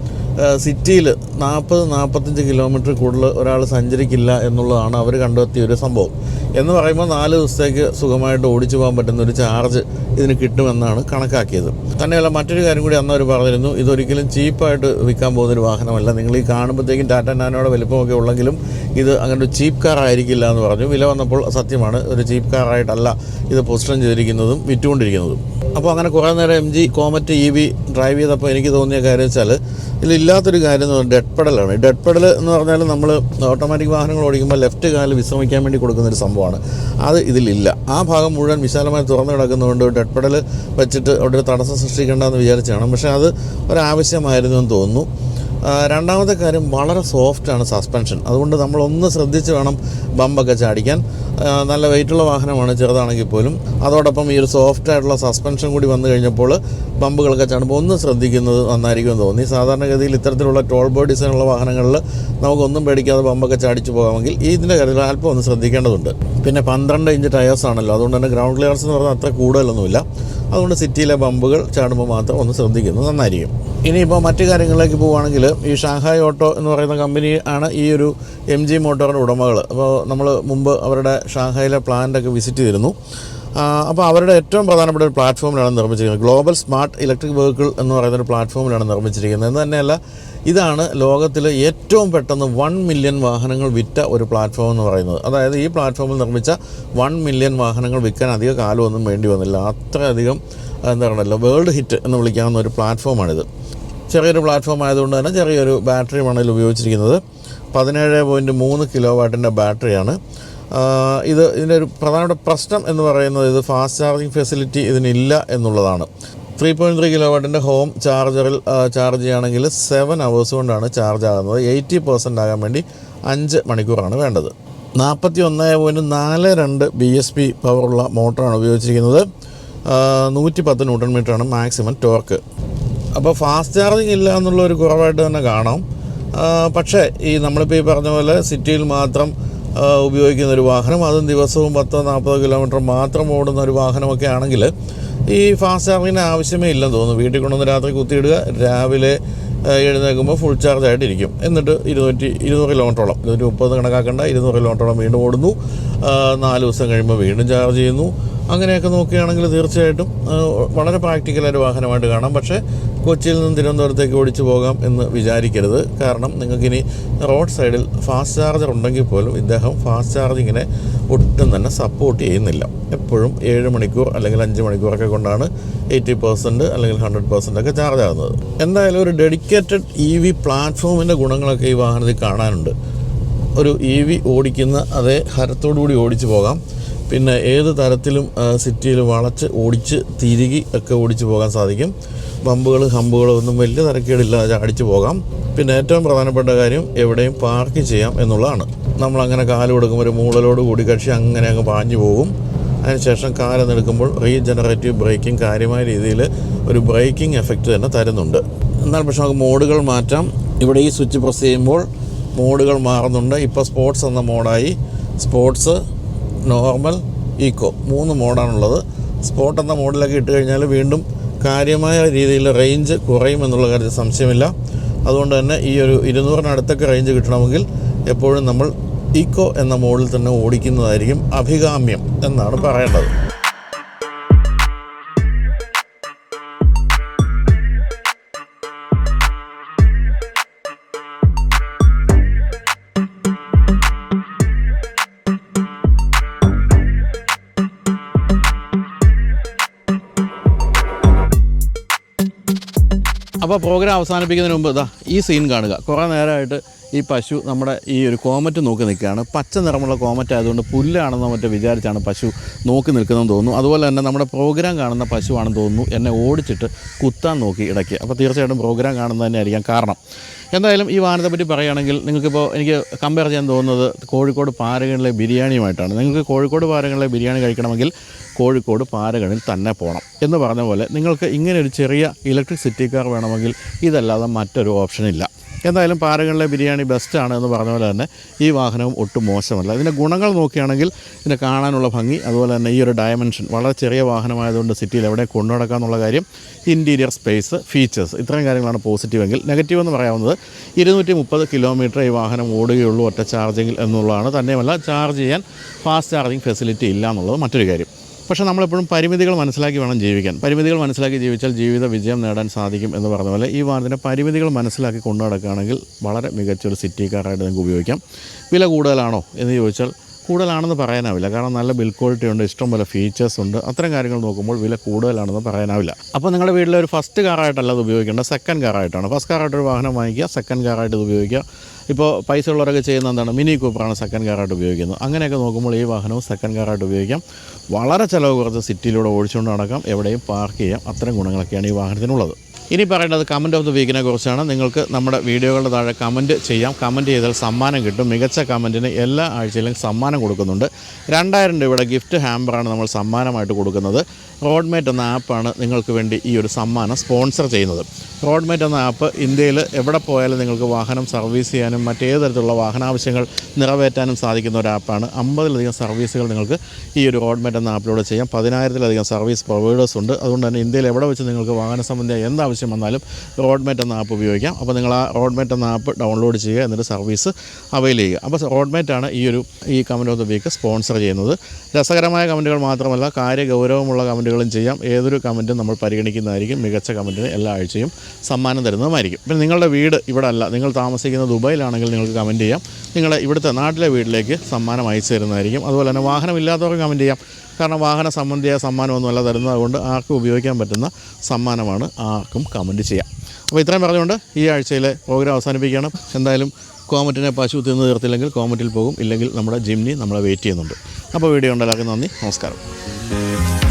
സിറ്റിയിൽ നാൽപ്പത് നാൽപ്പത്തഞ്ച് കിലോമീറ്റർ കൂടുതൽ ഒരാൾ സഞ്ചരിക്കില്ല എന്നുള്ളതാണ് അവർ കണ്ടെത്തിയ ഒരു സംഭവം. എന്ന് പറയുമ്പോൾ നാല് ദിവസത്തേക്ക് സുഖമായിട്ട് ഓടിച്ചു പോകാൻ പറ്റുന്ന ഒരു ചാർജ് ഇതിന് കിട്ടുമെന്നാണ് കണക്കാക്കിയത്. തന്നെയല്ല മറ്റൊരു കാര്യം കൂടി അന്ന് അവർ പറഞ്ഞിരുന്നു ഇതൊരിക്കലും ചീപ്പായിട്ട് വിൽക്കാൻ പോകുന്നൊരു വാഹനമല്ല. നിങ്ങൾ ഈ കാണുമ്പോഴത്തേക്കും ടാറ്റ നാനോയുടെ വലിപ്പമൊക്കെ ഉള്ളെങ്കിലും ഇത് അങ്ങനെ ഒരു ചീപ്പ് കാർ ആയിരിക്കില്ല എന്ന് പറഞ്ഞു. വില വന്നപ്പോൾ സത്യമാണ് ഒരു ചീപ്പ് കാറായിട്ടല്ല ഇത് പൊസിഷൻ ചെയ്തിരിക്കുന്നതും വിറ്റുകൊണ്ടിരിക്കുന്നതും. അപ്പോൾ അങ്ങനെ കുറേ നേരം M G Comet E V drive ചെയ്തപ്പോൾ എനിക്ക് തോന്നിയ കാര്യം വെച്ചാൽ ഇതിലില്ലാത്തൊരു കാര്യം എന്ന് പറഞ്ഞാൽ ഡെഡ് പെഡലാണ് ഡെഡ് പെഡൽ എന്ന് പറഞ്ഞാൽ നമ്മൾ ഓട്ടോമാറ്റിക് വാഹനങ്ങൾ ഓടിക്കുമ്പോൾ ലെഫ്റ്റ് കാൽ വിശ്രമിക്കാൻ വേണ്ടി കൊടുക്കുന്ന ഒരു സംഭവമാണ്. അത് ഇതിലില്ല. ആ ഭാഗം മുഴുവൻ വിശാലമായി തുറന്നു കിടക്കുന്നതുകൊണ്ട് ഡെഡ് പെഡൽ വെച്ചിട്ട് അവിടെ ഒരു തടസ്സം സൃഷ്ടിക്കേണ്ടെന്ന് വിചാരിച്ചാണ്. പക്ഷേ അത് ഒരാവശ്യമായിരുന്നു എന്ന് തോന്നുന്നു. രണ്ടാമത്തെ കാര്യം വളരെ സോഫ്റ്റാണ് സസ്പെൻഷൻ അതുകൊണ്ട് നമ്മളൊന്ന് ശ്രദ്ധിച്ച് വേണം ബമ്പൊക്കെ ചാടിക്കാൻ. നല്ല വെയിറ്റുള്ള വാഹനമാണ് ചെറുതാണെങ്കിൽ പോലും. അതോടൊപ്പം ഈ ഒരു സോഫ്റ്റ് ആയിട്ടുള്ള സസ്പെൻഷൻ കൂടി വന്നു കഴിഞ്ഞപ്പോൾ ബമ്പുകളൊക്കെ ചാടുമ്പോൾ ഒന്ന് ശ്രദ്ധിക്കുന്നത് നന്നായിരിക്കുമെന്ന് തോന്നി. സാധാരണഗതിയിൽ ഇത്തരത്തിലുള്ള ടോൾ ബോർഡ് ഡിസൈനുള്ള വാഹനങ്ങളിൽ നമുക്കൊന്നും പേടിക്കാതെ ബമ്പൊക്കെ ചാടിച്ച് പോകാമെങ്കിൽ ഇതിന്റെ കാര്യത്തിൽ അല്പം ഒന്ന് ശ്രദ്ധിക്കേണ്ടതുണ്ട്. പിന്നെ പന്ത്രണ്ട് ഇഞ്ച് ടയേഴ്സ് ആണല്ലോ. അതുകൊണ്ട് തന്നെ ഗ്രൗണ്ട് ക്ലിയർസ് എന്ന് പറഞ്ഞാൽ അത്ര കൂടുതലൊന്നുമില്ല. അതുകൊണ്ട് സിറ്റിയിലെ ബമ്പുകൾ ചാടുമ്പോൾ മാത്രം ഒന്ന് ശ്രദ്ധിക്കുന്നത് നന്നായിരിക്കും. ഇനിയിപ്പോൾ മറ്റു കാര്യങ്ങളിലേക്ക് പോവുകയാണെങ്കിൽ ഈ ഷാങ്ഹായ് ഓട്ടോ എന്ന് പറയുന്ന കമ്പനി ആണ് ഈ ഒരു എം ജി മോട്ടോറിന്റെ ഉടമകൾ. അപ്പോൾ നമ്മൾ മുമ്പ് അവരുടെ ഷാങ്ഹായിലെ പ്ലാന്റൊക്കെ വിസിറ്റ് ചെയ്തിരുന്നു. അപ്പോൾ അവരുടെ ഏറ്റവും പ്രധാനപ്പെട്ട ഒരു പ്ലാറ്റ്ഫോമിലാണ് നിർമ്മിച്ചിരിക്കുന്നത്. ഗ്ലോബൽ സ്മാർട്ട് ഇലക്ട്രിക് വെഹിക്കിൾ എന്ന് പറയുന്ന ഒരു പ്ലാറ്റ്ഫോമിലാണ് നിർമ്മിച്ചിരിക്കുന്നത്. എന്ന് തന്നെയല്ല ഇതാണ് ലോകത്തിൽ ഏറ്റവും പെട്ടെന്ന് വൺ മില്യൺ വാഹനങ്ങൾ വിറ്റ ഒരു പ്ലാറ്റ്ഫോം എന്ന് പറയുന്നത്. അതായത് ഈ പ്ലാറ്റ്ഫോമിൽ നിർമ്മിച്ച വൺ മില്യൺ വാഹനങ്ങൾ വിൽക്കാൻ അധിക കാലമൊന്നും വേണ്ടി വന്നില്ല. അത്രയധികം എന്താ പറയുക വേൾഡ് ഹിറ്റ് എന്ന് വിളിക്കാവുന്ന ഒരു പ്ലാറ്റ്ഫോമാണിത് ചെറിയൊരു പ്ലാറ്റ്ഫോം ആയതുകൊണ്ട് തന്നെ ചെറിയൊരു ബാറ്ററിയുമാണ് ഇതിൽ ഉപയോഗിച്ചിരിക്കുന്നത് പതിനേഴ് പോയിന്റ് മൂന്ന് കിലോ വാട്ടിന്റെ ബാറ്ററിയാണ് ഇത് ഇതിന്റെ ഒരു പ്രധാനപ്പെട്ട പ്രശ്നം എന്ന് പറയുന്നത് ഇത് ഫാസ്റ്റ് ചാർജിങ് ഫെസിലിറ്റി ഇതിനില്ല എന്നുള്ളതാണ്. ത്രീ പോയിന്റ് ത്രീ കിലോ വാട്ടിന്റെ ഹോം ചാർജറിൽ ചാർജ് ചെയ്യുകയാണെങ്കിൽ സെവൻ അവേഴ്സ് കൊണ്ടാണ് ചാർജ് ആകുന്നത്. എയ്റ്റി പെർസെന്റ് ആകാൻ വേണ്ടി അഞ്ച് മണിക്കൂറാണ് വേണ്ടത്. നാൽപ്പത്തി ഒന്ന് പോയിന്റ് നാല് രണ്ട് ബി എസ് പി പവറുള്ള മോട്ടറാണ് ഉപയോഗിച്ചിരിക്കുന്നത്. നൂറ്റി പത്ത് ന്യൂട്ടൺ മീറ്ററാണ് മാക്സിമം ടോർക്ക് അപ്പോൾ ഫാസ്റ്റ് ചാർജിങ് ഇല്ല എന്നുള്ള ഒരു കുറവായിട്ട് തന്നെ കാണാം. പക്ഷേ ഈ നമ്മളിപ്പോൾ ഈ പറഞ്ഞ പോലെ സിറ്റിയിൽ മാത്രം ഉപയോഗിക്കുന്ന ഒരു വാഹനം അതും ദിവസവും പത്തോ നാൽപ്പതോ കിലോമീറ്റർ മാത്രം ഓടുന്ന ഒരു വാഹനമൊക്കെ ആണെങ്കിൽ ഈ ഫാസ്റ്റ് ചാർജിങ്ങിന് ആവശ്യമേ ഇല്ലെന്ന് തോന്നുന്നു. വീട്ടിൽ കൊണ്ടുവന്ന് രാത്രി കുത്തിയിടുക രാവിലെ എഴുന്നേൽക്കുമ്പോൾ ഫുൾ ചാർജ് ആയിട്ടിരിക്കും. എന്നിട്ട് ഇരുന്നൂറ്റി ഇരുന്നൂറ് കിലോമീറ്ററോളം ഇരുന്നൂറ്റി മുപ്പത് കണക്കാക്കേണ്ട ഇരുന്നൂറ് കിലോമീറ്ററോളം വീണ്ടും ഓടുന്നു. നാല് ദിവസം കഴിയുമ്പോൾ വീണ്ടും ചാർജ് ചെയ്യുന്നു. അങ്ങനെയൊക്കെ നോക്കുകയാണെങ്കിൽ തീർച്ചയായിട്ടും വളരെ പ്രാക്ടിക്കലായൊരു വാഹനമായിട്ട് കാണാം. പക്ഷേ കൊച്ചിയിൽ നിന്ന് തിരുവനന്തപുരത്തേക്ക് ഓടിച്ചു പോകാം എന്ന് വിചാരിക്കരുത്. കാരണം നിങ്ങൾക്കിനി റോഡ് സൈഡിൽ ഫാസ്റ്റ് ചാർജർ ഉണ്ടെങ്കിൽ പോലും ഇദ്ദേഹം ഫാസ്റ്റ് ചാർജിങ്ങിനെ ഒട്ടും തന്നെ സപ്പോർട്ട് ചെയ്യുന്നില്ല. എപ്പോഴും ഏഴ് മണിക്കൂർ അല്ലെങ്കിൽ അഞ്ച് മണിക്കൂറൊക്കെ കൊണ്ടാണ് എയ്റ്റി പെർസെന്റ് അല്ലെങ്കിൽ ഹൺഡ്രഡ് പെർസെന്റ് ഒക്കെ ചാർജ് ആകുന്നത് എന്തായാലും ഒരു ഡെഡിക്കേറ്റഡ് ഇ വി പ്ലാറ്റ്ഫോമിന്റെ ഗുണങ്ങളൊക്കെ ഈ വാഹനത്തിൽ കാണാനുണ്ട്. ഒരു ഇ വി ഓടിക്കുന്ന അതേ ഹരത്തോടു കൂടി ഓടിച്ചു പോകാം. പിന്നെ ഏത് തരത്തിലും സിറ്റിയിൽ വളച്ച് ഓടിച്ച് തിരികി ഒക്കെ ഓടിച്ച് പോകാൻ സാധിക്കും. ബമ്പുകൾ ഹമ്പുകൾ ഒന്നും വലിയ തരക്കേടില്ലാതെ അടിച്ചു പോകാം. പിന്നെ ഏറ്റവും പ്രധാനപ്പെട്ട കാര്യം എവിടെയും പാർക്ക് ചെയ്യാം എന്നുള്ളതാണ്. നമ്മൾ അങ്ങനെ കാൽ കൊടുക്കുമ്പോൾ ഒരു മൂളലോട് കൂടി കക്ഷി അങ്ങനെ അങ്ങ് പാഞ്ഞു പോകും. അതിനുശേഷം കാലെന്നെടുക്കുമ്പോൾ റീജനറേറ്റീവ് ബ്രേക്കിംഗ് കാര്യമായ രീതിയിൽ ഒരു ബ്രേക്കിംഗ് എഫക്റ്റ് തന്നെ തരുന്നുണ്ട്. എന്നാൽ പക്ഷേ നമുക്ക് മോഡുകൾ മാറ്റാം. ഇവിടെ ഈ സ്വിച്ച് പ്രസ് ചെയ്യുമ്പോൾ മോഡുകൾ മാറുന്നുണ്ട്. ഇപ്പോൾ സ്പോർട്സ് എന്ന മോഡായി സ്പോർട്സ് നോർമൽ ഈക്കോ മൂന്ന് മോഡാണുള്ളത്. സ്പോട്ട് എന്ന മോഡിലൊക്കെ ഇട്ട് കഴിഞ്ഞാൽ വീണ്ടും കാര്യമായ രീതിയിൽ റേഞ്ച് കുറയും എന്നുള്ള കാര്യത്തിൽ സംശയമില്ല. അതുകൊണ്ട് തന്നെ ഈ ഒരു ഇരുന്നൂറിനടുത്തൊക്കെ റേഞ്ച് കിട്ടണമെങ്കിൽ എപ്പോഴും നമ്മൾ ഈക്കോ എന്ന മോഡിൽ തന്നെ ഓടിക്കുന്നതായിരിക്കും അഭികാമ്യം എന്നാണ് പറയേണ്ടത്. പ്രോഗ്രാം അവസാനിപ്പിക്കുന്നതിന് മുമ്പ് ഇതാ ഈ സീൻ കാണുക. കുറേ നേരമായിട്ട് ഈ പശു നമ്മുടെ ഈ ഒരു കോമറ്റ് നോക്കി നിൽക്കുകയാണ്. പച്ച നിറമുള്ള കോമറ്റ് ആയതുകൊണ്ട് പുല്ലാണെന്നോ മറ്റോ വിചാരിച്ചാണ് പശു നോക്കി നിൽക്കുന്നതെന്ന് തോന്നുന്നു. അതുപോലെ തന്നെ നമ്മുടെ പ്രോഗ്രാം കാണുന്ന പശുവാണെന്ന് തോന്നുന്നു. എന്നെ ഓടിച്ചിട്ട് കുത്താൻ നോക്കി ഇടയ്ക്ക്. അപ്പോൾ തീർച്ചയായിട്ടും പ്രോഗ്രാം കാണുന്നത് തന്നെയായിരിക്കാം കാരണം. എന്തായാലും ഈ വാഹനത്തെ പറ്റി പറയുകയാണെങ്കിൽ നിങ്ങൾക്കിപ്പോൾ എനിക്ക് കമ്പയർ ചെയ്യാൻ തോന്നുന്നത് കോഴിക്കോട് പാരകളിലെ ബിരിയാണിയുമായിട്ടാണ്. നിങ്ങൾക്ക് കോഴിക്കോട് പാരകളിലെ ബിരിയാണി കഴിക്കണമെങ്കിൽ കോഴിക്കോട് പാരകളിൽ തന്നെ പോകണം എന്ന് പറഞ്ഞ പോലെ നിങ്ങൾക്ക് ഇങ്ങനെ ഒരു ചെറിയ ഇലക്ട്രിക് സിറ്റി കാർ വേണമെങ്കിൽ ഇതല്ലാതെ മറ്റൊരു ഓപ്ഷനില്ല എന്തായാലും പാറകളിലെ ബിരിയാണി ബെസ്റ്റാണ് എന്ന് പറഞ്ഞ പോലെ തന്നെ ഈ വാഹനവും ഒട്ടും മോശമല്ല. ഇതിന്റെ ഗുണങ്ങൾ നോക്കുകയാണെങ്കിൽ ഇതിനെ കാണാനുള്ള ഭംഗി അതുപോലെ തന്നെ ഈ ഒരു ഡയമെൻഷൻ വളരെ ചെറിയ വാഹനമായതുകൊണ്ട് സിറ്റിയിൽ എവിടെ കൊണ്ടു നടക്കാമെന്നുള്ള കാര്യം ഇന്റീരിയർ സ്പേസ് ഫീച്ചേഴ്സ് ഇത്രയും കാര്യങ്ങളാണ് പോസിറ്റീവെങ്കിൽ നെഗറ്റീവ് എന്ന് പറയാവുന്നത് ഇരുന്നൂറ്റി മുപ്പത് കിലോമീറ്റർ ഈ വാഹനം ഓടുകയുള്ളൂ ഒറ്റ ചാർജിങ്ങിൽ എന്നുള്ളതാണ്. തന്നെയുമല്ല ചാർജ് ചെയ്യാൻ ഫാസ്റ്റ് ചാർജിങ് ഫെസിലിറ്റി ഇല്ല എന്നുള്ളത് മറ്റൊരു കാര്യം. പക്ഷേ നമ്മളെപ്പോഴും പരിമിതികൾ മനസ്സിലാക്കി വേണം ജീവിക്കാൻ. പരിമിതികൾ മനസ്സിലാക്കി ജീവിച്ചാൽ ജീവിത വിജയം നേടാൻ സാധിക്കും എന്ന് പറഞ്ഞ പോലെ ഈ വാഹനത്തിന്റെ പരിമിതികൾ മനസ്സിലാക്കി കൊണ്ടു നടക്കുകയാണെങ്കിൽ വളരെ മികച്ചൊരു സിറ്റി കാറായിട്ട് നിങ്ങൾക്ക് ഉപയോഗിക്കാം. വില കൂടുതലാണോ എന്ന് ചോദിച്ചാൽ കൂടുതലാണെന്ന് പറയാനാവില്ല. കാരണം നല്ല ബിൽ ക്വാളിറ്റി ഉണ്ട് ഇഷ്ടംപോലെ ഫീച്ചേഴ്സ് ഉണ്ട്. അത്തരം കാര്യങ്ങൾ നോക്കുമ്പോൾ വില കൂടുതലാണെന്ന് പറയാനാവില്ല. അപ്പോൾ നിങ്ങളുടെ വീട്ടിലെ ഒരു ഫസ്റ്റ് കാറായിട്ടല്ല അത് ഉപയോഗിക്കേണ്ട സെക്കൻഡ് കാറായിട്ടാണ് ഫസ്റ്റ് കാറായിട്ടൊരു വാഹനം വാങ്ങിക്കുക സെക്കൻഡ് കാറായിട്ട് ഇത് ഉപയോഗിക്കുക. ഇപ്പോൾ പൈസ ഉള്ളവരൊക്കെ ചെയ്യുന്ന എന്താണ്? മിനി കൂപ്പറാണ് സെക്കൻഡ് കാറായിട്ട് ഉപയോഗിക്കുന്നത്. അങ്ങനെയൊക്കെ നോക്കുമ്പോൾ ഈ വാഹനവും സെക്കൻഡ് കാറായിട്ട് ഉപയോഗിക്കാം. വളരെ ചിലവ് കുറച്ച് സിറ്റിയിലൂടെ ഓടിച്ചുകൊണ്ട് നടക്കാം. എവിടെയും പാർക്ക് ചെയ്യാം. അത്തരം ഗുണങ്ങളൊക്കെയാണ് ഈ വാഹനത്തിനുള്ളത്. ഇനി പറയേണ്ടത് കമന്റ് ഓഫ് ദ വീക്കിനെ കുറിച്ചാണ്. നിങ്ങൾക്ക് നമ്മുടെ വീഡിയോകളുടെ താഴെ കമന്റ് ചെയ്യാം. കമന്റ് ചെയ്താൽ സമ്മാനം കിട്ടും. മികച്ച കമന്റിന് എല്ലാ ആഴ്ചയിലും സമ്മാനം കൊടുക്കുന്നുണ്ട്. രണ്ടായിരം രൂപയുടെ ഗിഫ്റ്റ് ഹാമ്പറാണ് നമ്മൾ സമ്മാനമായിട്ട് കൊടുക്കുന്നത്. റോഡ്മേറ്റ് എന്ന ആപ്പാണ് നിങ്ങൾക്ക് വേണ്ടി ഈ ഒരു സമ്മാനം സ്പോൺസർ ചെയ്യുന്നത്. റോഡ്മേറ്റ് എന്ന ആപ്പ് ഇന്ത്യയിൽ എവിടെ പോയാലും നിങ്ങൾക്ക് വാഹനം സർവീസ് ചെയ്യാനും മറ്റേത് തരത്തിലുള്ള വാഹനാവശ്യങ്ങൾ നിറവേറ്റാനും സാധിക്കുന്ന ഒരു ആപ്പാണ് അമ്പതിലധികം സർവീസുകൾ നിങ്ങൾക്ക് ഈ ഒരു റോഡ്മേറ്റ് എന്ന ആപ്പിലൂടെ ചെയ്യാം. പതിനായിരത്തിലധികം സർവീസ് പ്രൊവൈഡേഴ്സ് ഉണ്ട്. അതുകൊണ്ട് തന്നെ ഇന്ത്യയിൽ എവിടെ വെച്ച് നിങ്ങൾക്ക് വാഹന സംബന്ധിയായ എന്താവശ്യം വന്നാലും റോഡ്മേറ്റ് എന്ന ആപ്പ് ഉപയോഗിക്കാം. അപ്പോൾ നിങ്ങൾ ആ റോഡ്മേറ്റ് എന്ന ആപ്പ് ഡൗൺലോഡ് ചെയ്യുക എന്നിട്ട് സർവീസ് അവൈൽ ചെയ്യുക. അപ്പോൾ റോഡ്മേറ്റാണ് ഈ ഒരു ഈ comment of the week sponsor ചെയ്യുന്നത്. രസകരമായ കമന്റുകൾ മാത്രമല്ല കാര്യഗൗരവമുള്ള കമന്റുകളും ചെയ്യാം. ഏതൊരു കമന്റും നമ്മൾ പരിഗണിക്കുന്നതായിരിക്കും. മികച്ച കമന്റിന് എല്ലാ ആഴ്ചയും സമ്മാനം തരുന്നതുമായിരിക്കും. പിന്നെ നിങ്ങളുടെ വീട് ഇവിടെ അല്ല നിങ്ങൾ താമസിക്കുന്ന ദുബായിലാണെങ്കിൽ നിങ്ങൾക്ക് കമന്റ് ചെയ്യാം. നിങ്ങളുടെ ഇവിടുത്തെ നാട്ടിലെ വീട്ടിലേക്ക് സമ്മാനം അയച്ചു തരുന്നതായിരിക്കും. അതുപോലെ തന്നെ വാഹനമില്ലാത്തവർക്ക് കമന്റ് ചെയ്യാം. കാരണം വാഹന സംബന്ധിയായ സമ്മാനമൊന്നുമല്ല തരുന്നത്. അതുകൊണ്ട് ആർക്കും ഉപയോഗിക്കാൻ പറ്റുന്ന സമ്മാനമാണ് ആർക്കും കമന്റ് ചെയ്യാം. അപ്പോൾ ഇത്രയും പറഞ്ഞുകൊണ്ട് ഈ ആഴ്ചയിലെ പ്രോഗ്രാം അവസാനിപ്പിക്കണം എന്തായാലും കോമറ്റിനെ പശു തിന്ന് തീർത്തില്ലെങ്കിൽ കോമറ്റിൽ പോകും. ഇല്ലെങ്കിൽ നമ്മുടെ ജിംനി നമ്മളെ വെയിറ്റ് ചെയ്യുന്നുണ്ട്. അപ്പോൾ വീഡിയോ ഉണ്ടല്ലാക്കി നന്ദി. നമസ്കാരം.